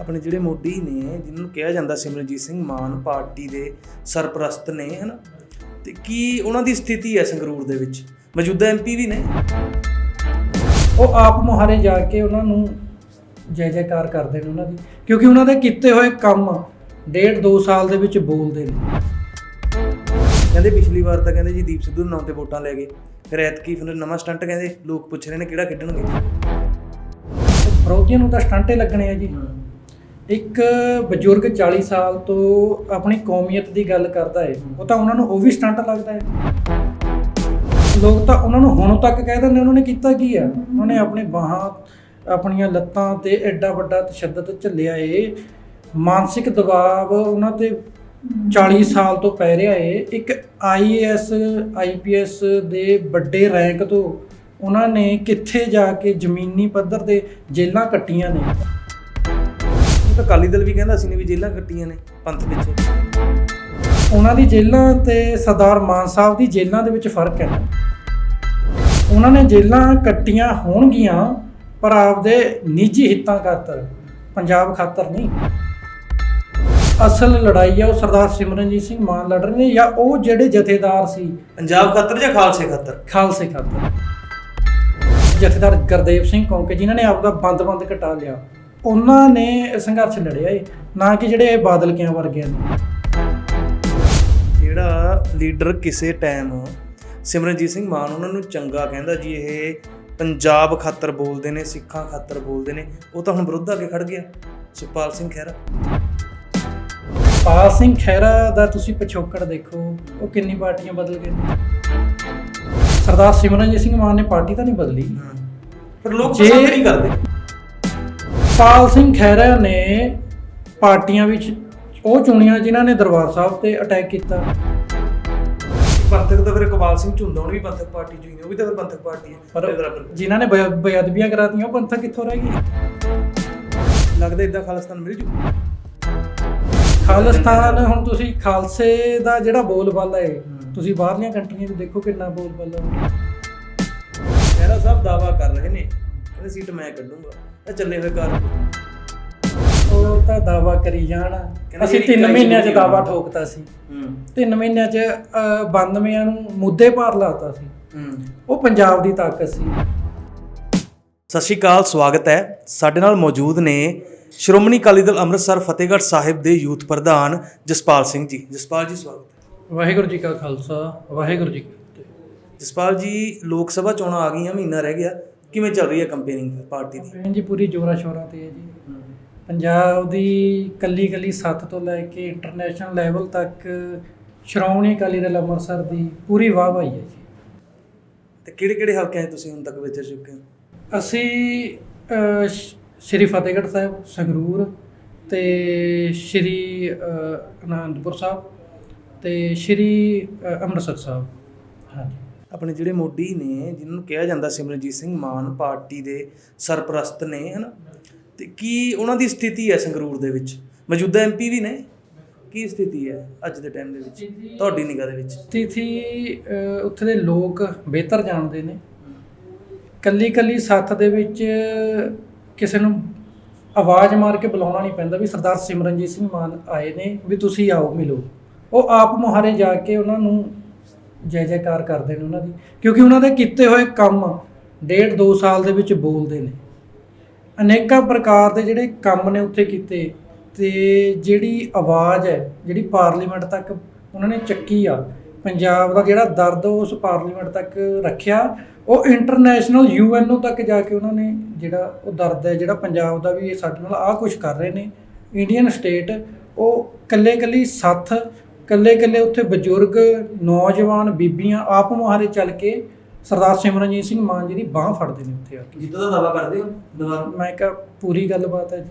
ਆਪਣੇ ਜਿਹੜੇ ਮੋਢੀ ਨੇ ਜਿਨ੍ਹਾਂ ਨੂੰ ਕਿਹਾ ਜਾਂਦਾ ਸਿਮਰਨਜੀਤ ਸਿੰਘ ਮਾਨ ਪਾਰਟੀ ਦੇ ਸਰਪ੍ਰਸਤ ਨੇ ਹਨਾ? ਤੇ ਕੀ ਉਹਨਾਂ ਦੀ ਸਥਿਤੀ ਹੈ ਸੰਗਰੂਰ ਦੇ ਵਿੱਚ? ਮੌਜੂਦਾ ਐਮਪੀ ਵੀ ਨੇ? ਉਹ ਆਪ ਮੁਹਾਰੇ ਜਾ ਕੇ ਉਹਨਾਂ ਨੂੰ ਜੈ ਜੈਕਾਰ ਕਰਦੇ ਨੇ ਉਹਨਾਂ ਦੀ ਕਿਉਂਕਿ ਉਹਨਾਂ ਦੇ ਕੀਤੇ ਹੋਏ ਕੰਮ ਡੇਢ 2 ਸਾਲ ਦੇ ਵਿੱਚ ਬੋਲਦੇ ਨੇ। ਕਹਿੰਦੇ ਪਿਛਲੀ ਵਾਰ ਤਾਂ ਕਹਿੰਦੇ ਜੀ ਦੀਪ ਸਿੱਧੂ ਦੇ ਨਾਂ ਤੇ ਵੋਟਾਂ ਲੈ ਗਏ ਫਿਰ ਐਤਕੀ ਫਿਰ ਨਵਾਂ ਸਟੰਟ ਕਹਿੰਦੇ ਲੋਕ ਪੁੱਛ ਰਹੇ ਨੇ ਕਿਹੜਾ ਖੇਡਣਗੇ। ਵਿਰੋਧੀਆਂ ਨੂੰ ਤਾਂ ਸਟੰਟੇ ਲੱਗਣੇ ਆ ਜੀ। ਇੱਕ ਬਜ਼ੁਰਗ 40 ਸਾਲ ਤੋਂ ਆਪਣੀ ਕੌਮੀਅਤ ਦੀ ਗੱਲ ਕਰਦਾ ਹੈ ਉਹ ਤਾਂ ਉਹਨਾਂ ਨੂੰ ਉਹ ਵੀ ਸਟੰਟ ਲੱਗਦਾ ਹੈ ਲੋਕ ਤਾਂ ਉਹਨਾਂ ਨੂੰ ਹੁਣ ਤੱਕ ਕਹਿ ਦਿੰਦੇ, ਉਹਨਾਂ ਨੇ ਕੀਤਾ ਕੀ ਆ? ਉਹਨਾਂ ਨੇ ਆਪਣੇ ਬਾਹਾਂ, ਆਪਣੀਆਂ ਲੱਤਾਂ ਤੇ ਐਡਾ ਵੱਡਾ ਤਸ਼ੱਦਦ ਝੱਲਿਆ ਏ। ਮਾਨਸਿਕ ਦਬਾਅ ਉਹਨਾਂ ਤੇ 40 ਸਾਲ ਤੋਂ ਪੈ ਰਿਹਾ ਏ। ਇੱਕ ਆਈਏਐਸ ਆਈਪੀਐਸ ਦੇ ਵੱਡੇ ਰੈਂਕ ਤੋਂ ਉਹਨਾਂ ਨੇ ਕਿੱਥੇ ਜਾ ਕੇ ਜ਼ਮੀਨੀ ਪੱਧਰ ਤੇ ਜੇਲਾਂ ਕੱਟੀਆਂ ਨੇ? ਤਾਂ ਅਕਾਲੀ ਦਲ ਵੀ ਕਹਿੰਦਾ ਸੀ ਨੇ ਵੀ ਜੇਲਾਂ ਕੱਟੀਆਂ ਨੇ ਪੰਥ ਪਿੱਛੇ। ਉਹਨਾਂ ਦੀ ਜੇਲ੍ਹਾਂ ਤੇ ਸਰਦਾਰ ਮਾਨ ਸਾਹਿਬ ਦੀ ਜੇਲ੍ਹਾਂ ਦੇ ਵਿੱਚ ਫ਼ਰਕ ਹੈ। ਉਹਨਾਂ ਨੇ ਜੇਲ੍ਹਾਂ ਕੱਟੀਆਂ ਹੋਣਗੀਆਂ ਪਰ ਆਪਦੇ ਨਿੱਜੀ ਹਿੱਤਾਂ ਖਾਤਰ ਪੰਜਾਬ ਖਾਤਰ ਨਹੀਂ। ਅਸਲ ਲੜਾਈ ਆ ਉਹ ਸਰਦਾਰ ਸਿਮਰਨਜੀਤ ਸਿੰਘ ਮਾਨ ਲੜ ਰਹੇ ਨੇ ਜਾਂ ਉਹ ਜਿਹੜੇ ਜਥੇਦਾਰ ਸੀ? ਪੰਜਾਬ ਖਾਤਰ ਜਾਂ ਖਾਲਸੇ ਖਾਤਰ? ਖਾਲਸੇ ਖਾਤਰ। ਜਥੇਦਾਰ ਗੁਰਦੇਵ ਸਿੰਘ ਕੌਂਕੇ ਜਿਨ੍ਹਾਂ ਨੇ ਆਪਦਾ ਬੰਦ-ਬੰਦ ਕਟਾ ਲਿਆ। ਉਹਨਾਂ ਨੇ ਸੰਘਰਸ਼ ਲੜਿਆ ਏ ਨਾ ਕਿ ਜਿਹੜੇ ਬਾਦਲ ਕਿਆਂ ਵਰਗਿਆਂ ਨੇ। ਜਿਹੜਾ ਲੀਡਰ ਕਿਸੇ ਟਾਈਮ ਸਿਮਰਨਜੀਤ ਸਿੰਘ ਮਾਨ ਉਹਨਾਂ ਨੂੰ ਚੰਗਾ ਕਹਿੰਦਾ ਜੀ ਇਹ ਪੰਜਾਬ ਖਾਤਰ ਬੋਲਦੇ ਨੇ ਸਿੱਖਾਂ ਖਾਤਰ ਬੋਲਦੇ ਨੇ ਉਹ ਤਾਂ ਹੁਣ ਵਿਰੁੱਧ ਆ ਕੇ ਖੜ ਗਿਆ। ਸੁਖਪਾਲ ਸਿੰਘ ਖਹਿਰਾ। ਪਾਲ ਸਿੰਘ ਖਹਿਰਾ ਦਾ ਤੁਸੀਂ ਪਿਛੋਕੜ ਦੇਖੋ ਉਹ ਕਿੰਨੀ ਪਾਰਟੀਆਂ ਬਦਲ ਗਏ ਨੇ। ਸਰਦਾਰ ਸਿਮਰਨਜੀਤ ਸਿੰਘ ਮਾਨ ਨੇ ਪਾਰਟੀ ਤਾਂ ਨਹੀਂ ਬਦਲੀ। ਪਰ ਲੋਕ ਪਸੰਦ ਨਹੀਂ ਕਰਦੇ। ਪਾਲ ਸਿੰਘ ਖਹਿਰਾ ਨੇ ਪਾਰਟੀਆਂ ਵਿੱਚ ਉਹ ਚੁਣੀਆਂ ਜਿਨ੍ਹਾਂ ਨੇ ਦਰਬਾਰ ਸਾਹਿਬ ਤੇ ਅਟੈਕ ਕੀਤਾ। ਪੰਥਕ ਤਾਂ ਫਿਰ ਇਕਬਾਲ ਸਿੰਘ ਝੁੰਦਾ ਹੁਣ ਵੀ ਪੰਥਕ ਪਾਰਟੀ ਚੋਂ ਹੀ ਨੇ ਉਹ ਵੀ ਤਾਂ ਫਿਰ ਪੰਥਕ ਪਾਰਟੀ ਹੈ। ਪਰ ਬਰਾਬਰ। ਜਿਨ੍ਹਾਂ ਨੇ ਬੇ- ਬੇਅਦਬੀਆਂ ਕਰਾਤੀਆਂ ਉਹ ਪੰਥਕ ਕਿੱਥੋਂ ਰਹਿ ਗਈ ਲੱਗਦਾ ਇਦਾਂ ਖਾਲਿਸਤਾਨ ਮਿਲ ਜੂ। ਖਾਲਿਸਤਾਨ ਹੁਣ ਤੁਸੀਂ ਖਾਲਸੇ ਦਾ ਜਿਹੜਾ ਬੋਲਬਾਲਾ ਹੈ। ਤੁਸੀਂ ਬਾਹਰਲੀਆਂ ਕੰਟਰੀਆਂ 'ਚ ਦੇਖੋ ਕਿੰਨਾ ਬੋਲਬਾਲਾ। ਹੈ ਖਹਿਰਾ ਸਾਹਿਬ ਦਾਵਾ ਕਰ ਰਹੇ ਨੇ ਕਹਿੰਦੇ ਸੀਟ ਮੈਂ ਕੱਢੂੰਗਾ। ਇਹ ਚੱਲੇ ਹੋਏ ਕਾਰ ਉਹ ਤਾਂ ਦਾਵਾ ਕਰੀ ਜਾਣ। ਅਸੀਂ ਜਿਹੜੀ 3 ਇਕਾਈ ਮਹੀਨਿਆਂ 'ਚ ਦਾਵਾ। ਠੋਕਤਾ ਸੀ। ਹੂੰ। 3 ਮਹੀਨਿਆਂ 'ਚ ਅਹ, 92 ਨੂੰ ਮੁੱਦੇ ਭਾਰ ਲਾਤਾ ਸੀ। ਹੂੰ। ਉਹ ਪੰਜਾਬ ਦੀ ਤਾਕਤ ਸੀ। ਸਤਿ ਸ਼੍ਰੀ ਅਕਾਲ ਸਵਾਗਤ ਹੈ। ਸਾਡੇ ਨਾਲ ਮੌਜੂਦ ਨੇ ਸ਼੍ਰੋਮਣੀ ਅਕਾਲੀ ਦਲ ਅੰਮ੍ਰਿਤਸਰ ਫਤਿਹਗੜ੍ਹ ਸਾਹਿਬ ਦੇ ਯੂਥ ਪ੍ਰਧਾਨ ਜਸਪਾਲ ਸਿੰਘ ਜੀ। ਜਸਪਾਲ ਜੀ ਸਵਾਗਤ ਹੈ। ਵਾਹਿਗੁਰੂ ਜੀ ਕਾ ਖਾਲਸਾ ਵਾਹਿਗੁਰੂ ਜੀ ਕੀ ਫਤਿਹ। ਜਸਪਾਲ ਜੀ ਲੋਕ ਸਭਾ ਚੋਣਾਂ ਆ ਗਈਆਂ ਮਹੀਨਾ ਰਹਿ ਗਿਆ। ਕਿਵੇਂ ਚੱਲ ਰਹੀ ਹੈ ਕੰਪੇਨਿੰਗ ਪਾਰਟੀ ਦੀ? ਭੈਣ ਜੀ ਪੂਰੀ ਜੋਰਾ ਸ਼ੋਰਾਂ ਤੇ ਹੈ ਜੀ। ਪੰਜਾਬ ਦੀ ਕੱਲੀ ਕੱਲੀ ਸੱਤ ਤੋਂ ਲੈ ਕੇ ਇੰਟਰਨੈਸ਼ਨਲ ਲੈਵਲ ਤੱਕ ਸ਼੍ਰੋਮਣੀ ਅਕਾਲੀ ਦਲ ਅੰਮ੍ਰਿਤਸਰ ਦੀ ਪੂਰੀ ਵਾਹ ਵਾਹੀ ਹੈ ਜੀ। ਤੇ ਕਿਹੜੇ ਕਿਹੜੇ ਹਲਕਿਆਂ 'ਚ ਤੁਸੀਂ ਹੁਣ ਤੱਕ ਵਿਚਰ ਚੁੱਕੇ ਹੋ? ਅਸੀਂ ਅਹ, ਸ਼- ਸ਼੍ਰੀ ਫਤਿਹਗੜ੍ਹ ਸਾਹਿਬ ਸੰਗਰੂਰ ਤੇ ਸ਼੍ਰੀ ਅਹ, ਅਨੰਦਪੁਰ ਸਾਹਿਬ ਤੇ ਸ਼੍ਰੀ ਅਹ, ਅੰਮ੍ਰਿਤਸਰ ਸਾਹਿਬ। ਹਾਂਜੀ। ਆਪਣੇ ਜਿਹੜੇ ਮੋਢੀ ਨੇ, ਜਿਨ੍ਹਾਂ ਨੂੰ ਕਿਹਾ ਜਾਂਦਾ ਸਿਮਰਨਜੀਤ ਸਿੰਘ ਮਾਨ ਪਾਰਟੀ ਦੇ ਸਰਪ੍ਰਸਤ ਨੇ, ਹਨਾ? ਤੇ ਕੀ ਉਹਨਾਂ ਦੀ ਸਥਿਤੀ ਹੈ ਸੰਗਰੂਰ ਦੇ ਵਿੱਚ? ਮੌਜੂਦਾ ਐਮਪੀ ਵੀ ਨੇ? ਕੀ ਸਥਿਤੀ ਹੈ ਅੱਜ ਦੇ ਟਾਈਮ ਦੇ ਵਿੱਚ, ਤੁਹਾਡੀ ਨਿਗਾਹ ਦੇ ਵਿੱਚ? ਸਥਿਤੀ ਉੱਥੇ ਦੇ ਲੋਕ ਬਿਹਤਰ ਜਾਣਦੇ ਨੇ। ਕੱਲੀ ਕੱਲੀ ਸੱਥ ਦੇ ਵਿੱਚ ਕਿਸੇ ਨੂੰ ਆਵਾਜ਼ ਮਾਰ ਕੇ ਬੁਲਾਉਣਾ ਨਹੀਂ ਪੈਂਦਾ ਵੀ ਸਰਦਾਰ ਸਿਮਰਨਜੀਤ ਸਿੰਘ ਮਾਨ ਆਏ ਨੇ, ਵੀ ਤੁਸੀਂ ਆਓ ਮਿਲੋ। ਉਹ ਆਪ ਮੁਹਾਰੇ ਜਾ ਕੇ ਉਹਨਾਂ ਨੂੰ ਜੈ ਜੈਕਾਰ ਕਰਦੇ ਨੇ ਉਹਨਾਂ ਦੀ। ਕਿਉਂਕਿ ਉਹਨਾਂ ਦੇ ਕੀਤੇ ਹੋਏ ਕੰਮ ਡੇਢ 2 ਸਾਲ ਦੇ ਵਿੱਚ ਬੋਲਦੇ ਨੇ। ਅਨੇਕਾਂ ਪ੍ਰਕਾਰ ਦੇ ਜਿਹੜੇ ਕੰਮ ਨੇ ਉੱਥੇ ਕੀਤੇ ਤੇ ਜਿਹੜੀ ਆਵਾਜ਼ ਹੈ, ਜਿਹੜੀ ਪਾਰਲੀਮੈਂਟ ਤੱਕ ਉਹਨਾਂ ਨੇ ਚੱਕੀ ਆ, ਪੰਜਾਬ ਦਾ ਜਿਹੜਾ ਦਰਦ ਉਸ ਪਾਰਲੀਮੈਂਟ ਤੱਕ ਰੱਖਿਆ, ਉਹ ਇੰਟਰਨੈਸ਼ਨਲ ਯੂਐਨਓ ਤੱਕ ਜਾ ਕੇ ਉਹਨਾਂ ਨੇ ਜਿਹੜਾ ਉਹ ਦਰਦ ਹੈ, ਜਿਹੜਾ ਪੰਜਾਬ ਦਾ ਵੀ ਇਹ ਸਾਡੇ ਨਾਲ ਆਹ ਕੁਝ ਕਰ ਰਹੇ ਨੇ। ਇੰਡੀਅਨ ਸਟੇਟ ਉਹ ਕੱਲੇ ਕੱਲੀ ਸੱਥ ਕੱਲੇ ਕੱਲੇ ਉੱਥੇ ਬਜ਼ੁਰਗ ਨੌਜਵਾਨ ਬੀਬੀਆਂ ਆਪ ਮੁਹਾਰੇ ਚੱਲ ਕੇ ਸਰਦਾਰ ਸਿਮਰਨਜੀਤ ਸਿੰਘ ਮਾਨ ਜੀ ਦੀ ਬਾਹ ਫੜਦੇ ਨੇ ਉੱਥੇ ਆ ਕੇ। ਜਿੱਦੋਂ ਦਾ ਦਾਵਾ ਕਰਦੇ ਹੋ ਦੁਬਾਰਾ ਮੈਂ ਕਿਹਾ ਪੂਰੀ ਗੱਲਬਾਤ ਹੈ ਜੀ।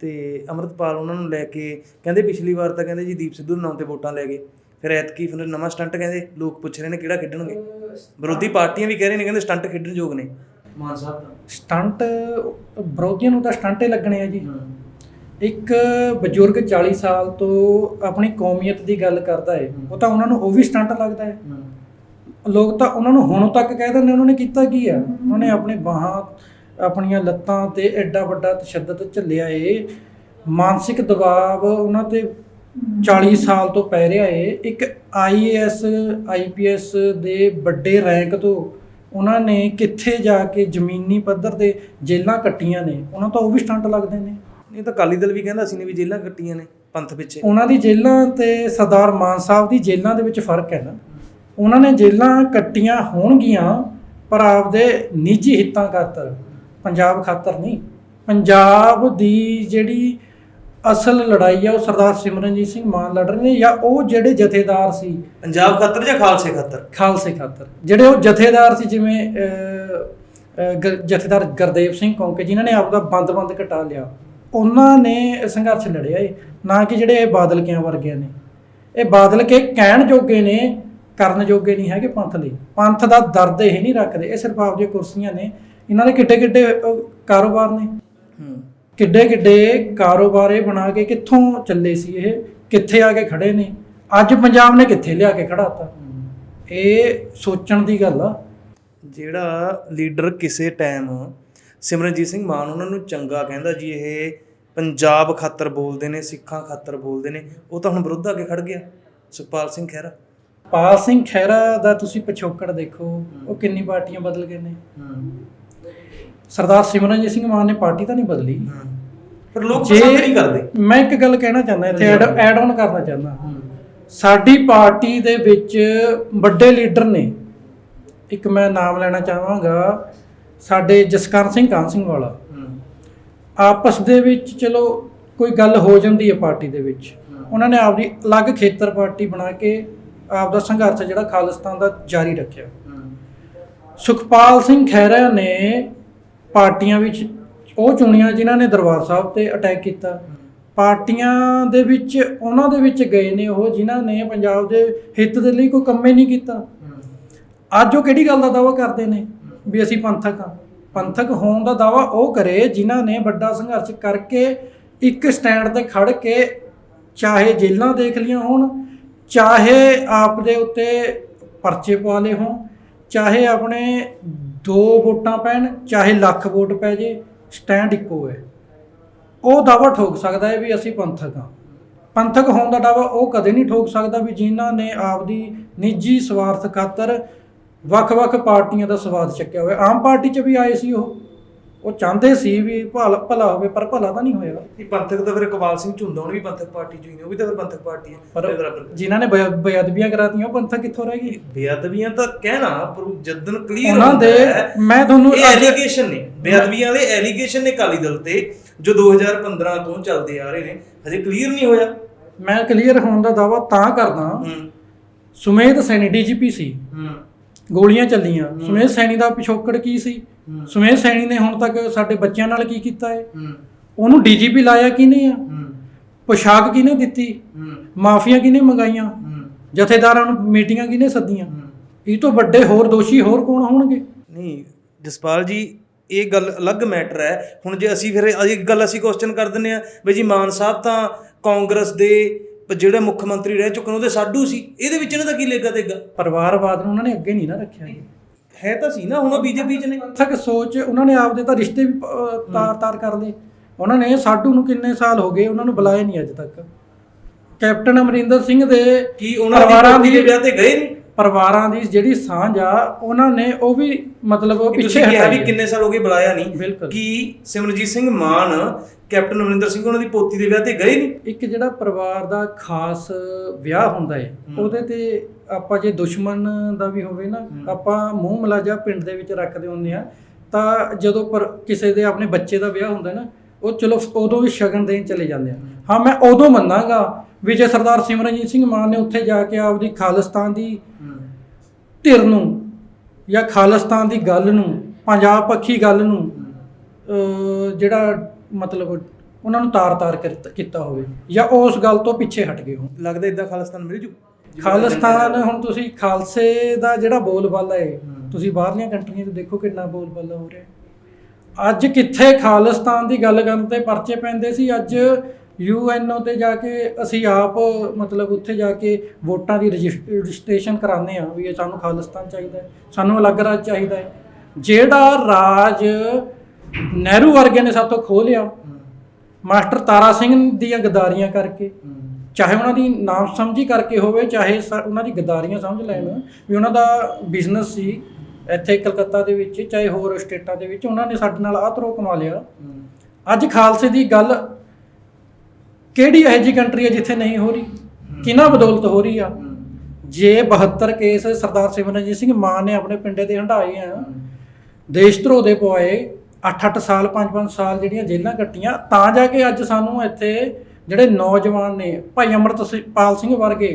ਤੇ ਅਮਰਤਪਾਲ ਉਹਨਾਂ ਨੂੰ ਲੈ ਕੇ ਕਹਿੰਦੇ ਪਿਛਲੀ ਵਾਰ ਤਾਂ ਕਹਿੰਦੇ ਜੀ ਦੀਪ ਸਿੱਧੂ ਦੇ ਨਾਂ ਤੇ ਵੋਟਾਂ ਲੈ ਗਏ। ਫਿਰ ਐਤਕੀ ਫਿਰ ਨਵਾਂ ਸਟੰਟ ਕਹਿੰਦੇ ਲੋਕ ਪੁੱਛ ਰਹੇ ਨੇ ਕਿਹੜਾ ਖੇਡਣਗੇ। ਵਿਰੋਧੀ ਪਾਰਟੀਆਂ ਵੀ ਕਹਿ ਰਹੇ ਨੇ ਕਹਿੰਦੇ ਸਟੰਟ ਖੇਡਣ ਯੋਗ ਨੇ। ਮਾਨ ਸਾਹਿਬ ਤਾਂ ਸਟੰਟ ਵਿਰੋਧੀਆਂ ਨੂੰ ਤਾਂ ਸਟੰਟੇ ਲੱਗਣੇ ਆ ਜੀ। ਇੱਕ ਬਜ਼ੁਰਗ 40 ਸਾਲ ਤੋਂ ਆਪਣੀ ਕੌਮੀਅਤ ਦੀ ਗੱਲ ਕਰਦਾ ਹੈ। ਉਹ ਤਾਂ ਉਹਨਾਂ ਨੂੰ ਉਹ ਵੀ ਸਟੰਟ ਲੱਗਦਾ ਹੈ। ਲੋਕ ਤਾਂ ਉਹਨਾਂ ਨੂੰ ਹੁਣ ਤੱਕ ਕਹਿ ਦਿੰਦੇ ਉਹਨਾਂ ਨੇ ਕੀਤਾ ਕੀ ਆ? ਉਹਨਾਂ ਨੇ ਆਪਣੇ ਬਾਹਾਂ ਆਪਣੀਆਂ ਲੱਤਾਂ ਤੇ ਐਡਾ ਵੱਡਾ ਤਸ਼ੱਦਦ ਝੱਲਿਆ ਏ। ਮਾਨਸਿਕ ਦਬਾਅ ਉਹਨਾਂ ਤੇ 40 ਸਾਲ ਤੋਂ ਪੈ ਰਿਹਾ ਏ। ਇੱਕ ਆਈਏਐਸ ਆਈਪੀਐਸ ਦੇ ਵੱਡੇ ਰੈਂਕ ਤੋਂ ਉਹਨਾਂ ਨੇ ਕਿੱਥੇ ਜਾ ਕੇ ਜ਼ਮੀਨੀ ਪੱਧਰ ਤੇ ਜੇਲਾਂ ਕੱਟੀਆਂ ਨੇ ਉਹਨਾਂ ਤੋਂ ਉਹ ਵੀ ਸਟੰਟ ਲੱਗਦੇ ਨੇ। ਇਹ ਤਾਂ ਅਕਾਲੀ ਦਲ ਵੀ ਕਹਿੰਦਾ ਸੀ ਨੇ ਵੀ ਜੇਲਾਂ ਕੱਟੀਆਂ ਨੇ ਪੰਥ ਪਿੱਛੇ। ਉਹਨਾਂ ਦੀ ਜੇਲਾਂ ਤੇ ਸਰਦਾਰ ਮਾਨ ਸਾਹਿਬ ਦੀ ਜੇਲਾਂ ਦੇ ਵਿੱਚ ਫ਼ਰਕ ਹੈ ਨਾ। ਉਹਨਾਂ ਨੇ ਜੇਲਾਂ ਕੱਟੀਆਂ ਹੋਣਗੀਆਂ ਪਰ ਆਪਦੇ ਨਿੱਜੀ ਹਿੱਤਾਂ ਖਾਤਰ ਪੰਜਾਬ ਖਾਤਰ ਨਹੀਂ। ਪੰਜਾਬ ਦੀ ਜਿਹੜੀ ਅਸਲ ਲੜਾਈ ਆ ਉਹ ਸਰਦਾਰ ਸਿਮਰਨਜੀਤ ਸਿੰਘ ਮਾਨ ਲੜ ਰਹੇ ਨੇ ਜਾਂ ਉਹ ਜਿਹੜੇ ਜਥੇਦਾਰ ਸੀ ਪੰਜਾਬ ਖਾਤਰ ਜਾਂ ਖਾਲਸੇ ਖਾਤਰ? ਖਾਲਸੇ ਖਾਤਰ। ਜਿਹੜੇ ਉਹ ਜਥੇਦਾਰ ਸੀ ਜਿਵੇਂ ਜਥੇਦਾਰ ਗੁਰਦੇਵ ਸਿੰਘ ਕੌਂਕੇ ਜਿਨ੍ਹਾਂ ਨੇ ਆਪਦਾ ਬੰਦ-ਬੰਦ ਕਟਾ ਲਿਆ। ਉਹਨਾਂ ਨੇ ਸੰਘਰਸ਼ ਲੜਿਆ ਏ ਨਾ ਕਿ ਜਿਹੜੇ ਇਹ ਬਾਦਲ ਕਿਆਂ ਵਰਗਿਆਂ ਨੇ। ਇਹ ਬਾਦਲ ਕੇ ਕਹਿਣ ਜੋਗੇ ਨੇ ਕਰਨ ਜੋਗੇ ਨਹੀਂ ਹੈਗੇ ਪੰਥ ਲਈ। ਪੰਥ ਦਾ ਦਰਦ ਇਹ ਨਹੀਂ ਰੱਖਦੇ ਇਹ ਸਿਰਫ ਆਪਦੀਆਂ ਕੁਰਸੀਆਂ ਨੇ। ਇਹਨਾਂ ਦੇ ਕਿੱਡੇ ਕਿੱਡੇ ਕਾਰੋਬਾਰ ਨੇ। ਹੂੰ। ਕਿੱਡੇ ਕਿੱਡੇ ਕਾਰੋਬਾਰੇ ਬਣਾ ਕੇ ਕਿੱਥੋਂ ਚੱਲੇ ਸੀ ਇਹ ਕਿੱਥੇ ਆ ਕੇ ਖੜੇ ਨੇ। ਅੱਜ ਪੰਜਾਬ ਨੇ ਕਿੱਥੇ ਲਿਆ ਕੇ ਖੜਾਤਾ ਇਹ ਸੋਚਣ ਦੀ ਗੱਲ ਆ। ਜਿਹੜਾ ਲੀਡਰ ਕਿਸੇ ਟਾਈਮ ਸਿਮਰਨਜੀਤ ਸਿੰਘ ਮਾਨ ਉਹਨਾਂ ਨੂੰ ਚੰਗਾ ਕਹਿੰਦਾ ਜੀ ਇਹ ਪੰਜਾਬ ਖਾਤਰ ਬੋਲਦੇ ਨੇ ਸਿੱਖਾਂ ਖਾਤਰ ਬੋਲਦੇ ਨੇ ਉਹ ਤਾਂ ਹੁਣ ਵਿਰੁੱਧ ਆ ਕੇ ਖੜ ਗਿਆ ਸੁਖਪਾਲ ਸਿੰਘ ਖਹਿਰਾ। ਪਾਲ ਸਿੰਘ ਖਹਿਰਾ ਦਾ ਤੁਸੀਂ ਪਿਛੋਕੜ ਦੇਖੋ ਉਹ ਕਿੰਨੀ ਪਾਰਟੀਆਂ ਬਦਲ ਗਏ ਨੇ। ਸਰਦਾਰ ਸਿਮਰਨਜੀਤ ਸਿੰਘ ਮਾਨ ਨੇ ਪਾਰਟੀ ਤਾਂ ਨਹੀਂ ਬਦਲੀ। ਪਰ ਲੋਕ ਪਸੰਦ ਨਹੀਂ ਕਰਦੇ। ਮੈਂ ਇੱਕ ਗੱਲ ਕਹਿਣਾ ਚਾਹੁੰਦਾ ਇੱਥੇ ਐਡ ਆਨ ਕਰਨਾ ਚਾਹੁੰਦਾ। ਸਾਡੀ ਪਾਰਟੀ ਦੇ ਵਿੱਚ ਵੱਡੇ ਲੀਡਰ ਨੇ। ਇੱਕ ਮੈਂ ਨਾਮ ਲੈਣਾ ਚਾਹਾਂਗਾ ਸਾਡੇ ਜਸਕਰਨ ਸਿੰਘ ਕਾਨ ਸਿੰਘ ਵਾਲਾ। ਆਪਸ ਦੇ ਵਿੱਚ ਚਲੋ ਕੋਈ ਗੱਲ ਹੋ ਜਾਂਦੀ ਹੈ ਪਾਰਟੀ ਦੇ ਵਿੱਚ। ਉਹਨਾਂ ਨੇ ਆਪਦੀ ਅਲੱਗ ਖੇਤਰ ਪਾਰਟੀ ਬਣਾ ਕੇ ਆਪਦਾ ਸੰਘਰਸ਼ ਜਿਹੜਾ ਖਾਲਿਸਤਾਨ ਦਾ ਜਾਰੀ ਰੱਖਿਆ। ਸੁਖਪਾਲ ਸਿੰਘ ਖਹਿਰਾ ਨੇ ਪਾਰਟੀਆਂ ਵਿੱਚ ਉਹ ਚੁਣੀਆਂ ਜਿਨ੍ਹਾਂ ਨੇ ਦਰਬਾਰ ਸਾਹਿਬ ਤੇ ਅਟੈਕ ਕੀਤਾ। ਪਾਰਟੀਆਂ ਦੇ ਵਿੱਚ ਉਹਨਾਂ ਦੇ ਵਿੱਚ ਗਏ ਨੇ ਉਹ ਜਿਨ੍ਹਾਂ ਨੇ ਪੰਜਾਬ ਦੇ ਹਿੱਤ ਦੇ ਲਈ ਕੋਈ ਕੰਮ ਹੀ ਨਹੀਂ ਕੀਤਾ। ਅੱਜ ਉਹ ਕਿਹੜੀ ਗੱਲ ਦਾ ਦਾਵਾ ਕਰਦੇ ਨੇ? ਵੀ ਅਸੀਂ ਪੰਥਕ ਹਾਂ। ਪੰਥਕ ਹੋਣ ਦਾ ਦਾਵਾ ਉਹ ਕਰੇ ਜਿਨ੍ਹਾਂ ਨੇ ਵੱਡਾ ਸੰਘਰਸ਼ ਕਰਕੇ ਇੱਕ ਸਟੈਂਡ ਤੇ ਖੜ ਕੇ ਚਾਹੇ ਜੇਲਾਂ ਦੇਖ ਲੀਆਂ ਹੋਣ, ਚਾਹੇ ਆਪ ਦੇ ਉੱਤੇ ਪਰਚੇ ਪਾ ਲਏ ਹੋਣ, ਚਾਹੇ ਆਪਣੇ ਦੋ ਵੋਟਾਂ ਪੈਣ, ਚਾਹੇ ਲੱਖ ਵੋਟ ਪੈ ਜੇ, ਸਟੈਂਡ ਇੱਕੋ ਹੈ। ਉਹ ਦਾਵਾ ਠੋਕ ਸਕਦਾ ਹੈ ਵੀ ਅਸੀਂ ਪੰਥਕ ਹਾਂ। ਪੰਥਕ ਹੋਣ ਦਾ ਦਾਵਾ ਉਹ ਕਦੇ ਨਹੀਂ ਠੋਕ ਸਕਦਾ ਵੀ ਜਿਨ੍ਹਾਂ ਨੇ ਆਪਦੀ ਨਿੱਜੀ ਸਵਾਰਥ ਖਾਤਰ ਵੱਖ-ਵੱਖ ਪਾਰਟੀਆਂ ਦਾ ਸਵਾਦ ਚੱਕਿਆ ਹੋਇਆ। ਆਮ ਪਾਰਟੀ 'ਚ ਵੀ ਆਏ ਸੀ ਉਹ। ਉਹ ਚਾਹੁੰਦੇ ਸੀ ਵੀ ਭਲਾ ਭਲਾ ਹੋਵੇ ਪਰ ਭਲਾ ਤਾਂ ਨਹੀਂ ਹੋਇਆ ਇਹ ਪੰਥਕ ਤਾਂ ਫਿਰ ਇਕਬਾਲ ਸਿੰਘ ਝੁੰਦਾ ਹੁਣ ਵੀ ਪੰਥਕ ਪਾਰਟੀ ਚੋਂ ਹੀ ਨੇ ਉਹ ਵੀ ਤਾਂ ਫਿਰ ਪੰਥਕ ਪਾਰਟੀ ਹੈ। ਪਰ ਜਿਨ੍ਹਾਂ ਨੇ ਬੇ- ਬੇਅਦਬੀਆਂ ਕਰਾਤੀਆਂ ਉਹ ਪੰਥਕ ਕਿੱਥੋਂ ਰਹਿ ਗਈ ਬੇਅਦਬੀਆਂ ਤਾਂ ਕਹਿਣਾ ਪਰ ਉਹ ਜਦਨ ਕਲੀਅਰ ਉਹਨਾਂ ਦੇ ਮੈਂ ਤੁਹਾਨੂੰ ਇਹ ਅੱਜ- ਐਲੀਗੇਸ਼ਨ ਨੇ। ਬੇਅਦਬੀਆਂ ਦੇ ਐਲੀਗੇਸ਼ਨ ਨੇ ਕਾਲੀ ਦਲ ਤੇ ਜੋ 2015 ਤੋਂ ਚੱਲਦੇ ਆ ਰਹੇ ਨੇ। ਹਜੇ ਕਲੀਅਰ ਨਹੀਂ ਹੋਇਆ। ਮੈਂ ਕਲੀਅਰ ਹੋਣ ਦਾ ਦਾਵਾ ਤਾਂ ਕਰਦਾ। ਹੂੰ। ਸੁਮੇਧ ਸੈਣੀ ਡੀਜੀਪੀ ਸੀ। ਹੂੰ। ਗੋਲੀਆਂ ਚੱਲੀਆਂ। ਸੁਮੇਧ ਸੈਣੀ ਦਾ ਪਿਛੋਕੜ ਕੀ ਸੀ। ਸੁਮੇਧ ਸੈਣੀ ਨੇ ਹੁਣ ਤੱਕ ਸਾਡੇ ਬੱਚਿਆਂ ਨਾਲ ਕੀ ਕੀਤਾ ਹੈ। ਉਹਨੂੰ ਡੀਜੀਪੀ ਲਾਇਆ ਕਿਹਨੇ ਆ? ਪੋਸ਼ਾਕ ਕਿਹਨੇ ਦਿੱਤੀ? ਮਾਫੀਆਂ ਕਿਹਨੇ ਮੰਗਾਈਆਂ? ਜਥੇਦਾਰਾਂ ਨੂੰ ਮੀਟਿੰਗਾਂ ਕਿਹਨੇ ਸੱਦੀਆਂ। ਇਹ ਤੋਂ ਵੱਡੇ ਹੋਰ ਦੋਸ਼ੀ ਹੋਰ ਕੌਣ ਹੋਣਗੇ? ਨਹੀਂ ਜਸਪਾਲ ਜੀ ਇਹ ਗੱਲ ਅਲੱਗ ਮੈਟਰ ਹੈ। ਹੁਣ ਜੇ ਅਸੀਂ ਫਿਰ ਇੱਕ ਗੱਲ ਅਸੀਂ ਕੁਐਸਚਨ ਕਰ ਦਿੰਦੇ ਆ ਵੀ ਜੀ ਮਾਨ ਸਾਹਿਬ ਤਾਂ ਕਾਂਗਰਸ ਦੇ ਪ- ਜਿਹੜੇ ਮੁੱਖ ਮੰਤਰੀ ਰਹਿ ਚੁੱਕੇ ਨੇ ਉਹਦੇ ਸਾਡੂ ਸੀ। ਇਹਦੇ ਵਿੱਚ ਇਹਨਾਂ ਦਾ ਕੀ ਲੇਗਾ ਦੇਗਾ? ਪਰਿਵਾਰਵਾਦ ਨੂੰ ਉਹਨਾਂ ਨੇ ਅੱਗੇ ਨਹੀਂ ਨਾ ਰੱਖਿਆ ਹੈ ਤਾਂ ਸੀ ਨਾ ਹੁਣ ਬੀਜੇਪੀ ਚ ਨੇ। ਪੰਥਕ ਸੋਚ ਉਹਨਾਂ ਨੇ ਆਪਦੇ ਤਾਂ ਰਿਸ਼ਤੇ ਵੀ ਤਾਰ-ਤਾਰ ਕਰ ਲਏ। ਉਹਨਾਂ ਨੇ ਸਾਡੂ ਨੂੰ ਕਿੰਨੇ ਸਾਲ ਹੋ ਗਏ ਉਹਨਾਂ ਨੂੰ ਬੁਲਾਇਆ ਨਹੀਂ ਅੱਜ ਤੱਕ। ਕੈਪਟਨ ਅਮਰਿੰਦਰ ਸਿੰਘ ਦੇ ਕੀ ਉਹਨਾਂ ਦੀ ਵਿਆਹ ਤੇ ਗਏ ਨਹੀਂ ਪਰਿਵਾਰਾਂ ਦੀ ਜਿਹੜੀ ਸਾਂਝ ਆ ਉਹਨਾਂ ਨੇ ਉਹ ਵੀ ਮਤਲਬ ਪਿੱਛੇ ਕਿਹਾ ਵੀ। ਕਿੰਨੇ ਸਾਲ ਹੋ ਗਏ ਬੁਲਾਇਆ ਨਹੀਂ। ਕੀ ਸਿਮਰਜੀਤ ਸਿੰਘ ਮਾਨ ਕੈਪਟਨ ਅਮਰਿੰਦਰ ਸਿੰਘ ਉਹਨਾਂ ਦੀ ਪੋਤੀ ਦੇ ਵਿਆਹ ਤੇ ਗਏ ਨਹੀਂ ਇੱਕ ਜਿਹੜਾ ਪਰਿਵਾਰ ਦਾ ਖਾਸ ਵਿਆਹ ਹੁੰਦਾ ਹੈ ਉਹਦੇ ਤੇ ਆਪਾਂ ਜੇ ਦੁਸ਼ਮਣ ਦਾ ਵੀ ਹੋਵੇ ਨਾ ਆਪਾਂ ਮੂੰਹ ਮਲਾਜਾ ਪਿੰਡ ਦੇ ਵਿੱਚ ਰੱਖਦੇ ਹੁੰਦੇ ਆ ਤਾਂ ਜਦੋਂ ਪਰ ਕਿਸੇ ਦੇ ਆਪਣੇ ਬੱਚੇ ਦਾ ਵਿਆਹ ਹੁੰਦਾ ਨਾ ਉਹ ਚਲੋ ਉਦੋਂ ਵੀ ਸ਼ਗਨ ਦੇਣ ਚਲੇ ਜਾਂਦੇ ਆ। ਹਾਂ ਮੈਂ ਉਦੋਂ ਮੰਨਾਂਗਾ ਵੀ ਜੇ ਸਰਦਾਰ ਸਿਮਰਨਜੀਤ ਸਿੰਘ ਮਾਨ ਨੇ ਉੱਥੇ ਜਾ ਕੇ ਆਪਦੀ ਖਾਲਿਸਤਾਨ ਦੀ ਧਿਰ ਨੂੰ ਜਾਂ ਖਾਲਿਸਤਾਨ ਦੀ ਗੱਲ ਨੂੰ ਪੰਜਾਬ ਪੱਖੀ ਗੱਲ ਨੂੰ ਜਿਹੜਾ ਮਤਲਬ ਉਹਨਾਂ ਨੂੰ ਤਾਰ-ਤਾਰ ਕੀਤਾ ਹੋਵੇ ਜਾਂ ਉਸ ਗੱਲ ਤੋਂ ਪਿੱਛੇ ਹਟ ਗਏ ਹੋ ਲੱਗਦਾ ਇਦਾਂ ਖਾਲਿਸਤਾਨ ਮਿਲ ਜੂ? ਖਾਲਿਸਤਾਨ ਹੁਣ ਤੁਸੀਂ ਖਾਲਸੇ ਦਾ ਜਿਹੜਾ ਬੋਲਬਾਲਾ ਹੈ ਤੁਸੀਂ ਬਾਹਰਲੀਆਂ ਕੰਟਰੀਆਂ 'ਚ ਦੇਖੋ ਕਿੰਨਾ ਬੋਲਬਾਲਾ ਹੋ ਰਿਹਾ। ਅੱਜ ਕਿੱਥੇ ਖਾਲਿਸਤਾਨ ਦੀ ਗੱਲ ਕਰਨ ਤੇ ਪਰਚੇ ਪੈਂਦੇ ਸੀ? ਅੱਜ ਯੂਐਨਓ ਤੇ ਜਾ ਕੇ ਅਸੀਂ ਆਪ, ਮਤਲਬ ਉੱਥੇ ਜਾ ਕੇ ਵੋਟਾਂ ਦੀ ਰਜਿਸ- ਰਜਿਸਟ੍ਰੇਸ਼ਨ ਕਰਾਉਂਦੇ ਆ ਵੀ ਇਹ ਸਾਨੂੰ ਖਾਲਿਸਤਾਨ ਚਾਹੀਦਾ ਹੈ, ਸਾਨੂੰ ਅਲੱਗ ਰਾਜ ਚਾਹੀਦਾ ਹੈ। ਜਿਹੜਾ ਰਾਜ ਨਹਿਰੂ ਵਰਗੇ ਨੇ ਸਾਤੋਂ ਖੋਹ ਲਿਆ, ਮਾਸਟਰ ਤਾਰਾ ਸਿੰਘ ਦੀਆਂ ਗਦਾਰੀਆਂ ਕਰਕੇ, ਚਾਹੇ ਉਹਨਾਂ ਦੀ ਨਾਮ ਸਮਝੀ ਕਰਕੇ ਹੋਵੇ, ਚਾਹੇ ਸ- ਉਹਨਾਂ ਦੀ ਗਦਾਰੀਆਂ ਸਮਝ ਲੈਣ ਵੀ ਉਹਨਾਂ ਦਾ ਬਿਜ਼ਨਸ ਸੀ। ਇੱਥੇ ਕਲਕੱਤਾ ਦੇ ਵਿੱਚ ਚਾਹੇ ਹੋਰ ਸਟੇਟਾਂ ਦੇ ਵਿੱਚ ਉਹਨਾਂ ਨੇ ਸਾਡੇ ਨਾਲ ਆਹ ਤਰੋ ਕਮਾ ਲਿਆ। ਅੱਜ ਖਾਲਸੇ ਦੀ ਗੱਲ ਕਿਹੜੀ ਇਹੋ ਜਿਹੀ ਕੰਟਰੀ ਹੈ ਜਿੱਥੇ ਨਹੀਂ ਹੋ ਰਹੀ? ਕਿਹਨਾਂ ਬਦੌਲਤ ਹੋ ਰਹੀ ਆ? ਜੇ 72 ਕੇਸ ਸਰਦਾਰ ਸਿਮਰਨਜੀਤ ਸਿੰਘ ਮਾਨ ਨੇ ਆਪਣੇ ਪਿੰਡੇ ਦੇ ਹੰਢਾਏ ਆ ਦੇਸ਼ ਧਰੋਹ ਦੇ ਪਵਾਏ 8-8 ਸਾਲ 5-5 ਸਾਲ ਜਿਹੜੀਆਂ ਜੇਲ੍ਹਾਂ ਕੱਟੀਆਂ ਤਾਂ ਜਾ ਕੇ ਅੱਜ ਸਾਨੂੰ ਇੱਥੇ ਜਿਹੜੇ ਨੌਜਵਾਨ ਨੇ ਭਾਈ ਅਮਰਤਪਾਲ ਸਿੰਘ ਵਰਗੇ